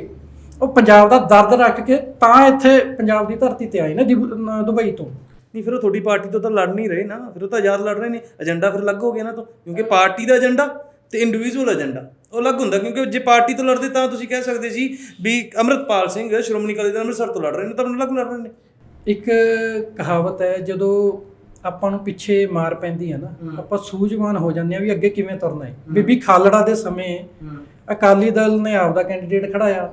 ਉਹ ਪੰਜਾਬ ਦਾ ਦਰਦ ਰੱਖ ਕੇ ਤਾਂ ਇੱਥੇ ਪੰਜਾਬ ਦੀ ਧਰਤੀ ਤੇ ਆਏ ਨੇ ਦੁਬਈ ਤੋਂ। ਨਹੀਂ ਫਿਰ ਉਹ ਤੁਹਾਡੀ ਪਾਰਟੀ ਤੋਂ ਤਾਂ ਲੜ ਨਹੀਂ ਰਹੇ ਨਾ। ਫਿਰ ਉਹ ਤਾਂ ਆਜ਼ਾਦ ਲੜ ਰਹੇ ਨੇ। ਏਜੰਡਾ ਫਿਰ ਅਲੱਗ ਹੋ ਗਿਆ ਨਾ ਤੋਂ। ਕਿਉਂਕਿ ਪਾਰਟੀ ਦਾ ਏਜੰਡਾ ਤੇ ਇੰਡੀਵਿਜੂਅਲ ਏਜੰਡਾ ਉਹ ਅਲੱਗ ਹੁੰਦਾ। ਕਿਉਂਕਿ ਜੇ ਪਾਰਟੀ ਤੋਂ ਲੜਦੇ ਤਾਂ ਤੁਸੀਂ ਕਹਿ ਸਕਦੇ ਸੀ ਵੀ ਅਮਰਤਪਾਲ ਸਿੰਘ ਸ਼੍ਰੋਮਣੀ ਅਕਾਲੀ ਦਲ ਅੰਮ੍ਰਿਤਸਰ ਤੋਂ ਲੜ ਰਹੇ ਨੇ ਤਾਂ ਅਲੱਗ ਲੜ ਰਹੇ ਨੇ। ਇੱਕ ਕਹਾਵਤ ਹੈ ਜਦੋਂ ਆਪਾਂ ਨੂੰ ਪਿੱਛੇ ਮਾਰ ਪੈਂਦੀ ਹੈ ਨਾ ਆਪਾਂ ਸੂਝਵਾਨ ਹੋ ਜਾਂਦੇ ਆ ਵੀ ਅੱਗੇ ਕਿਵੇਂ ਤੁਰਨਾ ਹੈ। ਬੀਬੀ ਖਾਲੜਾ ਦੇ ਸਮੇਂ ਅਕਾਲੀ ਦਲ ਨੇ ਆਪਦਾ ਕੈਂਡੀਡੇਟ ਖੜਾਇਆ।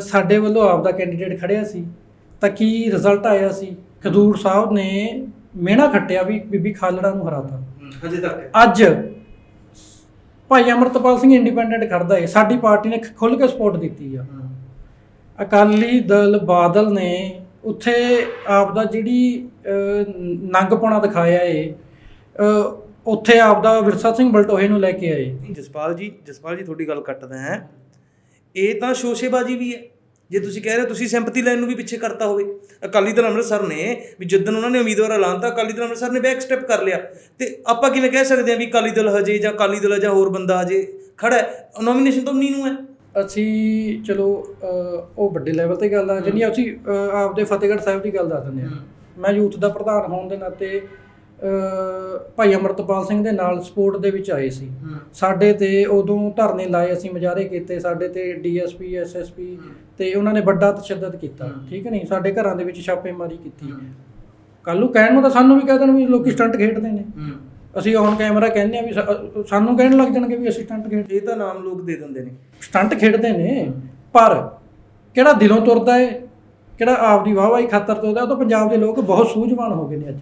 ਸਾਡੇ ਵੱਲੋਂ ਆਪਦਾ ਕੈਂਡੀਡੇਟ ਖੜਿਆ ਸੀ ਤਾਂ ਕੀ ਰਿਜ਼ਲਟ ਆਇਆ ਸੀ? ਖਦੂਰ ਸਾਹਿਬ ਨੇ ਮਿਹਣਾ ਖੱਟਿਆ ਵੀ ਬੀਬੀ ਖਾਲੜਾ ਨੂੰ ਹਰਾਤਾ। ਹਜੇ ਤੱਕ। ਅੱਜ ਭਾਈ ਅਮਰਤਪਾਲ ਸਿੰਘ ਇੰਡੀਪੈਂਡੈਂਟ ਖੜਦਾ ਹੈ ਸਾਡੀ ਪਾਰਟੀ ਨੇ ਖੁੱਲ੍ਹ ਕੇ ਸਪੋਰਟ ਦਿੱਤੀ ਆ। ਅਕਾਲੀ ਦਲ ਬਾਦਲ ਨੇ ਉੱਥੇ ਆਪਦਾ ਜਿਹੜੀ ਅਹ, ਨੰਗਪੁਣਾ ਦਿਖਾਇਆ ਏ ਉੱਥੇ ਆਪਦਾ ਵਿਰਸਾ ਸਿੰਘ ਬਲਟੋਹੇ ਨੂੰ ਲੈ ਕੇ ਆਏ। ਜਸਪਾਲ ਜੀ ਜਸਪਾਲ ਜੀ ਤੁਹਾਡੀ ਗੱਲ ਕੱਟਦਾ ਹੈ। ਇਹ ਤਾਂ ਸ਼ੋਸ਼ੇਬਾਜ਼ੀ ਵੀ ਹੈ। ਜੇ ਤੁਸੀਂ ਕਹਿ ਰਹੇ ਹੋ ਤੁਸੀਂ ਸਿੰਪਥੀ ਲਾਈਨ ਨੂੰ ਵੀ ਪਿੱਛੇ ਕਰਤਾ ਹੋਵੇ ਅਕਾਲੀ ਦਲ ਅੰਮ੍ਰਿਤਸਰ ਨੇ ਵੀ ਜਿੱਦਨ ਉਹਨਾਂ ਨੇ ਉਮੀਦਵਾਰ ਐਲਾਨਤਾ ਅਕਾਲੀ ਦਲ ਅੰਮ੍ਰਿਤਸਰ ਨੇ ਬੈਕ ਸਟੈਪ ਕਰ ਲਿਆ। ਤੇ ਆਪਾਂ ਕਿਵੇਂ ਕਹਿ ਸਕਦੇ ਹਾਂ ਵੀ ਅਕਾਲੀ ਦਲ ਹਜੇ ਜਾਂ ਅਕਾਲੀ ਦਲ ਜਾਂ ਹੋਰ ਬੰਦਾ ਹਜੇ ਖੜਾ ਹੈ? ਨੋਮੀਨੇਸ਼ਨ ਤਾਂ ਉਨੀ ਨੂੰ ਹੈ। ਅਸੀਂ ਚਲੋ ਉਹ ਵੱਡੇ ਲੈਵਲ ਤੇ ਗੱਲ ਆ ਜਿਹੜੀ ਅਸੀਂ ਆਪਦੇ ਫਤਿਹਗੜ੍ਹ ਸਾਹਿਬ ਦੀ ਗੱਲ ਦੱਸ ਦਿੰਦੇ ਆ ਮੈਂ ਯੂਥ ਦਾ ਪ੍ਰਧਾਨ ਹੋਣ ਦੇ ਨਾਤੇ ਭਾਈ ਅਮਰਤਪਾਲ ਸਿੰਘ ਦੇ ਨਾਲ ਸਪੋਰਟ ਦੇ ਵਿੱਚ ਆਏ ਸੀ। ਸਾਡੇ ਤੇ ਉਦੋਂ ਧਰਨੇ ਲਾਏ ਅਸੀਂ ਮੁਜ਼ਾਹਰੇ ਕੀਤੇ। ਸਾਡੇ ਤੇ ਡੀਐਸਪੀ ਐਸਐਸਪੀ ਤੇ ਉਹਨਾਂ ਨੇ ਵੱਡਾ ਤਸ਼ੱਦਦ ਕੀਤਾ ਠੀਕ ਨਹੀਂ? ਸਾਡੇ ਘਰਾਂ ਦੇ ਵਿੱਚ ਛਾਪੇਮਾਰੀ ਕੀਤੀ। ਕੱਲ ਨੂੰ ਕਹਿਣ ਨੂੰ ਤਾਂ ਸਾਨੂੰ ਵੀ ਕਹਿ ਦੇਣ ਵੀ ਲੋਕੀ ਸਟੰਟ ਖੇਡਦੇ ਨੇ। ਅਸੀਂ ਔਨ ਕੈਮਰਾ ਕਹਿੰਦੇ ਆ ਵੀ ਸਾਨੂੰ ਕਹਿਣ ਲੱਗ ਜਾਣਗੇ ਵੀ ਅਸੀਂ ਸਟੰਟ ਖੇਡ ਇਹ ਤਾਂ ਨਾਮ ਲੋਕ ਦੇ ਦਿੰਦੇ ਨੇ। ਸਟੰਟ ਖੇਡਦੇ ਨੇ। ਪਰ ਕਿਹੜਾ ਦਿਲੋਂ ਤੁਰਦਾ ਏ? ਕਿਹੜਾ ਆਪਦੀ ਵਾਹਵਾਈ ਖਾਤਰ ਤੁਰਦਾ ਉਹ ਤਾਂ ਪੰਜਾਬ ਦੇ ਲੋਕ ਬਹੁਤ ਸੂਝਵਾਨ ਹੋ ਗਏ ਨੇ ਅੱਜ।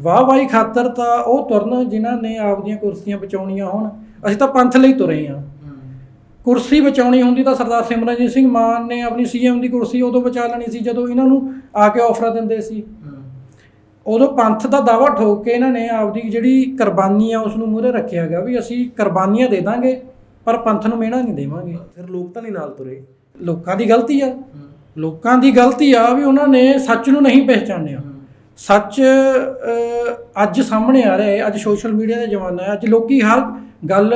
ਵਾਹਵਾਈ ਖਾਤਰ ਤਾਂ ਉਹ ਤੁਰਨ ਜਿਨ੍ਹਾਂ ਨੇ ਆਪਦੀਆਂ ਕੁਰਸੀਆਂ ਬਚਾਉਣੀਆਂ ਹੋਣ। ਅਸੀਂ ਤਾਂ ਪੰਥ ਲਈ ਤੁਰੇ ਆ। ਕੁਰਸੀ ਬਚਾਉਣੀ ਹੁੰਦੀ ਤਾਂ ਸਰਦਾਰ ਸਿਮਰਨਜੀਤ ਸਿੰਘ ਮਾਨ ਨੇ ਆਪਣੀ ਸੀਐਮ ਦੀ ਕੁਰਸੀ ਉਦੋਂ ਬਚਾ ਲੈਣੀ ਸੀ ਜਦੋਂ ਇਹਨਾਂ ਨੂੰ ਆ ਕੇ ਆਫਰਾਂ ਦਿੰਦੇ ਸੀ। ਉਦੋਂ ਪੰਥ ਦਾ ਦਾਵਾ ਠੋਕ ਕੇ ਇਹਨਾਂ ਨੇ ਆਪਦੀ ਜਿਹੜੀ ਕੁਰਬਾਨੀ ਆ ਉਸ ਨੂੰ ਮੂਹਰੇ ਰੱਖਿਆ ਗਿਆ ਵੀ ਅਸੀਂ ਕੁਰਬਾਨੀਆਂ ਦੇ ਦਾਂਗੇ ਪਰ ਪੰਥ ਨੂੰ ਮਿਹਣਾ ਨਹੀਂ ਦੇਵਾਂਗੇ। ਫਿਰ ਲੋਕ ਤਾਂ ਨਹੀਂ ਨਾਲ ਤੁਰੇ। ਲੋਕਾਂ ਦੀ ਗਲਤੀ ਆ। ਲੋਕਾਂ ਦੀ ਗਲਤੀ ਆ ਵੀ ਉਹਨਾਂ ਨੇ ਸੱਚ ਨੂੰ ਨਹੀਂ ਪਹਿਚਾਨਿਆ। ਸੱਚ ਅੱਜ ਸਾਹਮਣੇ ਆ ਰਿਹਾ ਹੈ ਅੱਜ ਸੋਸ਼ਲ ਮੀਡੀਆ ਦਾ ਜ਼ਮਾਨਾ ਹੈ ਅੱਜ ਲੋਕੀ ਹਰ ਗੱਲ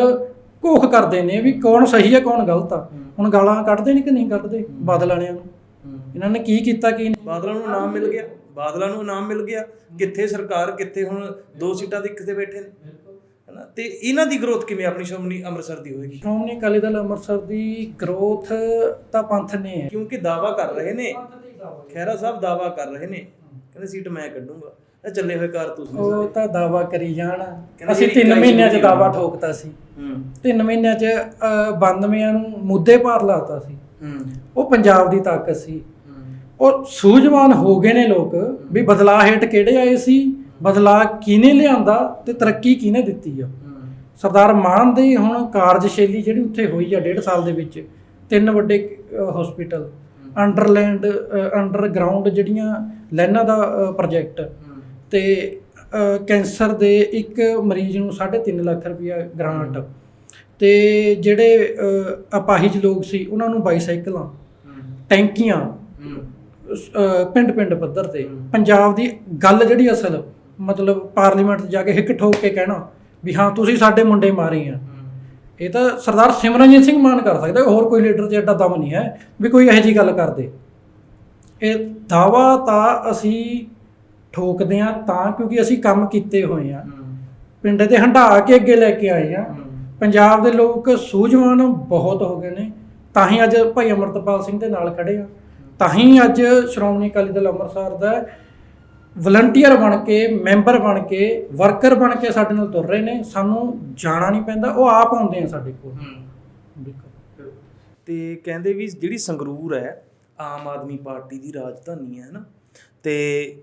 ਘੋਖ ਕਰਦੇ ਨੇ ਵੀ ਕੌਣ ਸਹੀ ਹੈ ਕੌਣ ਗਲਤ ਆ। ਹੁਣ ਗਾਲਾਂ ਕੱਢਦੇ ਨੇ ਕਿ ਨਹੀਂ ਕੱਢਦੇ? ਬਾਦਲ ਵਾਲਿਆਂ ਨੂੰ। ਇਹਨਾਂ ਨੇ ਕੀ ਕੀਤਾ ਕੀ ਨਹੀਂ? ਬਾਦਲਾਂ ਨੂੰ ਨਾਮ ਮਿਲ ਗਿਆ। ਬਾਦਲਾਂ ਨੂੰ ਨਾਮ ਮਿਲ ਗਿਆ। ਕਿੱਥੇ ਸਰਕਾਰ ਕਿੱਥੇ ਹੁਣ ਦੋ ਸੀਟਾਂ ਦੇ ਇੱਕ ਤੇ ਬੈਠੇ ਨੇ। ਹਨਾ? ਤੇ ਇਹਨਾਂ ਦੀ ਗਰੋਥ ਕਿਵੇਂ ਆਪਣੀ ਸ਼੍ਰੋਮਣੀ ਅੰਮ੍ਰਿਤਸਰ ਦੀ ਹੋਏਗੀ। ਸ਼੍ਰੋਮਣੀ ਅਕਾਲੀ ਦਲ ਅੰਮ੍ਰਿਤਸਰ ਦੀ ਗਰੋਥ ਤਾਂ ਪੰਥ ਨੇ। ਹੈ ਕਿਉਂਕਿ ਦਾਵਾ ਕਰ ਰਹੇ ਨੇ। ਖਹਿਰਾ ਸਾਹਿਬ ਦਾਵਾ ਕਰ ਰਹੇ ਨੇ। ਕਹਿੰਦੇ ਸੀਟ ਮੈਂ ਕੱਢੂੰਗਾ। ਇਹ ਚੱਲੇ ਹੋਏ ਕਾਰਤੂਸ ਨੇ ਉਹ ਸਾਰੇ ਤਾਂ ਦਾਵਾ ਕਰੀ ਜਾਣ। ਕਹਿੰਦੇ ਅਸੀਂ ਜਿਹੜੀ 3 ਇਕਾਈ ਮਹੀਨਿਆਂ 'ਚ ਦਾਵਾ। ਠੋਕਤਾ ਸੀ। ਹੂੰ। 3 ਮਹੀਨਿਆਂ 'ਚ ਅਹ, 92 ਨੂੰ ਮੁੱਦੇ ਭਾਰ ਲਾਤਾ ਸੀ। ਹੂੰ। ਉਹ ਪੰਜਾਬ ਦੀ ਤਾਕਤ ਸੀ। ਹੂੰ। ਉਹ ਸੂਝਵਾਨ ਹੋ ਗਏ ਨੇ ਲੋਕ ਵੀ ਬਦਲਾਅ ਹੇਠ ਕਿਹੜੇ ਆਏ ਸੀ ਬਦਲਾਅ ਕਿਹਨੇ ਲਿਆਂਦਾ ਤੇ ਤਰੱਕੀ ਕਿਹਨੇ ਦਿੱਤੀ ਆ। ਸਰਦਾਰ ਮਾਨ ਦੀ ਹੁਣ ਕਾਰਜਸ਼ੈਲੀ ਜਿਹੜੀ ਉੱਥੇ ਹੋਈ ਆ ਡੇਢ ਸਾਲ ਦੇ ਵਿੱਚ ਤਿੰਨ ਵੱਡੇ ਹਸਪੀਟਲ ਅੰਡਰਲੈਂਡ ਅੰਡਰਗਰਾਉਂਡ ਜਿਹੜੀਆਂ ਲਾਈਨਾਂ ਦਾ ਪ੍ਰੋਜੈਕਟ ਤੇ ਕੈਂਸਰ ਦੇ ਇੱਕ ਮਰੀਜ਼ ਨੂੰ 3.5 ਲੱਖ ਰੁਪਇਆ ਗ੍ਰਾਂਟ ਤੇ ਜਿਹੜੇ ਅਪਾਹਿਜ ਲੋਕ ਸੀ ਉਹਨਾਂ ਨੂੰ ਬਾਈਸਾਈਕਲਾਂ ਟੈਂਕੀਆਂ ਪਿੰਡ ਪਿੰਡ ਪੱਧਰ ਤੇ। ਪੰਜਾਬ ਦੀ ਗੱਲ ਜਿਹੜੀ ਅਸਲ ਮਤਲਬ ਪਾਰਲੀਮੈਂਟ 'ਚ ਜਾ ਕੇ ਹਿੱਕ ਠੋਕ ਕੇ ਕਹਿਣਾ ਵੀ ਹਾਂ ਤੁਸੀਂ ਸਾਡੇ ਮੁੰਡੇ ਮਾਰੇ ਆ। ਇਹ ਤਾਂ ਸਰਦਾਰ ਸਿਮਰਨਜੀਤ ਸਿੰਘ ਮਾਨ ਕਰ ਸਕਦਾ ਹੋਰ ਕੋਈ ਲੀਡਰ 'ਚ ਐਡਾ ਦਮ ਨਹੀਂ ਹੈ ਵੀ ਕੋਈ ਇਹੋ ਜਿਹੀ ਗੱਲ ਕਰਦੇ। ਇਹ ਦਾਵਾ ਤਾਂ ਅਸੀਂ ਠੋਕਦੇ ਆ ਤਾਂ ਕਿਉਂਕਿ ਅਸੀਂ ਕੰਮ ਕੀਤੇ ਹੋਏ ਆ ਪਿੰਡ ਦੇ ਹੰਢਾ ਕੇ ਅੱਗੇ ਲੈ ਕੇ ਆਏ ਆ ਪੰਜਾਬ ਦੇ ਲੋਕ ਸੂਝਵਾਨ ਬਹੁਤ ਹੋ ਗਏ ਨੇ। ਤਾਂ ਹੀ ਅੱਜ ਭਾਈ ਅਮਰਤਪਾਲ ਸਿੰਘ ਦੇ ਨਾਲ ਖੜੇ ਆ। ਤਾਂ ਹੀ ਅੱਜ ਸ਼੍ਰੋਮਣੀ ਅਕਾਲੀ ਦਲ ਅੰਮ੍ਰਿਤਸਰ ਦਾ ਵਲੰਟੀਅਰ ਬਣ ਕੇ ਮੈਂਬਰ ਬਣ ਕੇ ਵਰਕਰ ਬਣ ਕੇ ਸਾਡੇ ਨਾਲ ਤੁਰ ਰਹੇ ਨੇ ਸਾਨੂੰ ਜਾਣਾ ਨਹੀਂ ਪੈਂਦਾ ਉਹ ਆਪ ਆਉਂਦੇ ਆ ਸਾਡੇ ਕੋਲ। ਤੇ ਕਹਿੰਦੇ ਵੀ ਜਿਹੜੀ ਸੰਗਰੂਰ ਹੈ ਆਮ ਆਦਮੀ ਪਾਰਟੀ ਦੀ ਰਾਜਧਾਨੀ ਹੈ ਹਨਾ? ਤੇ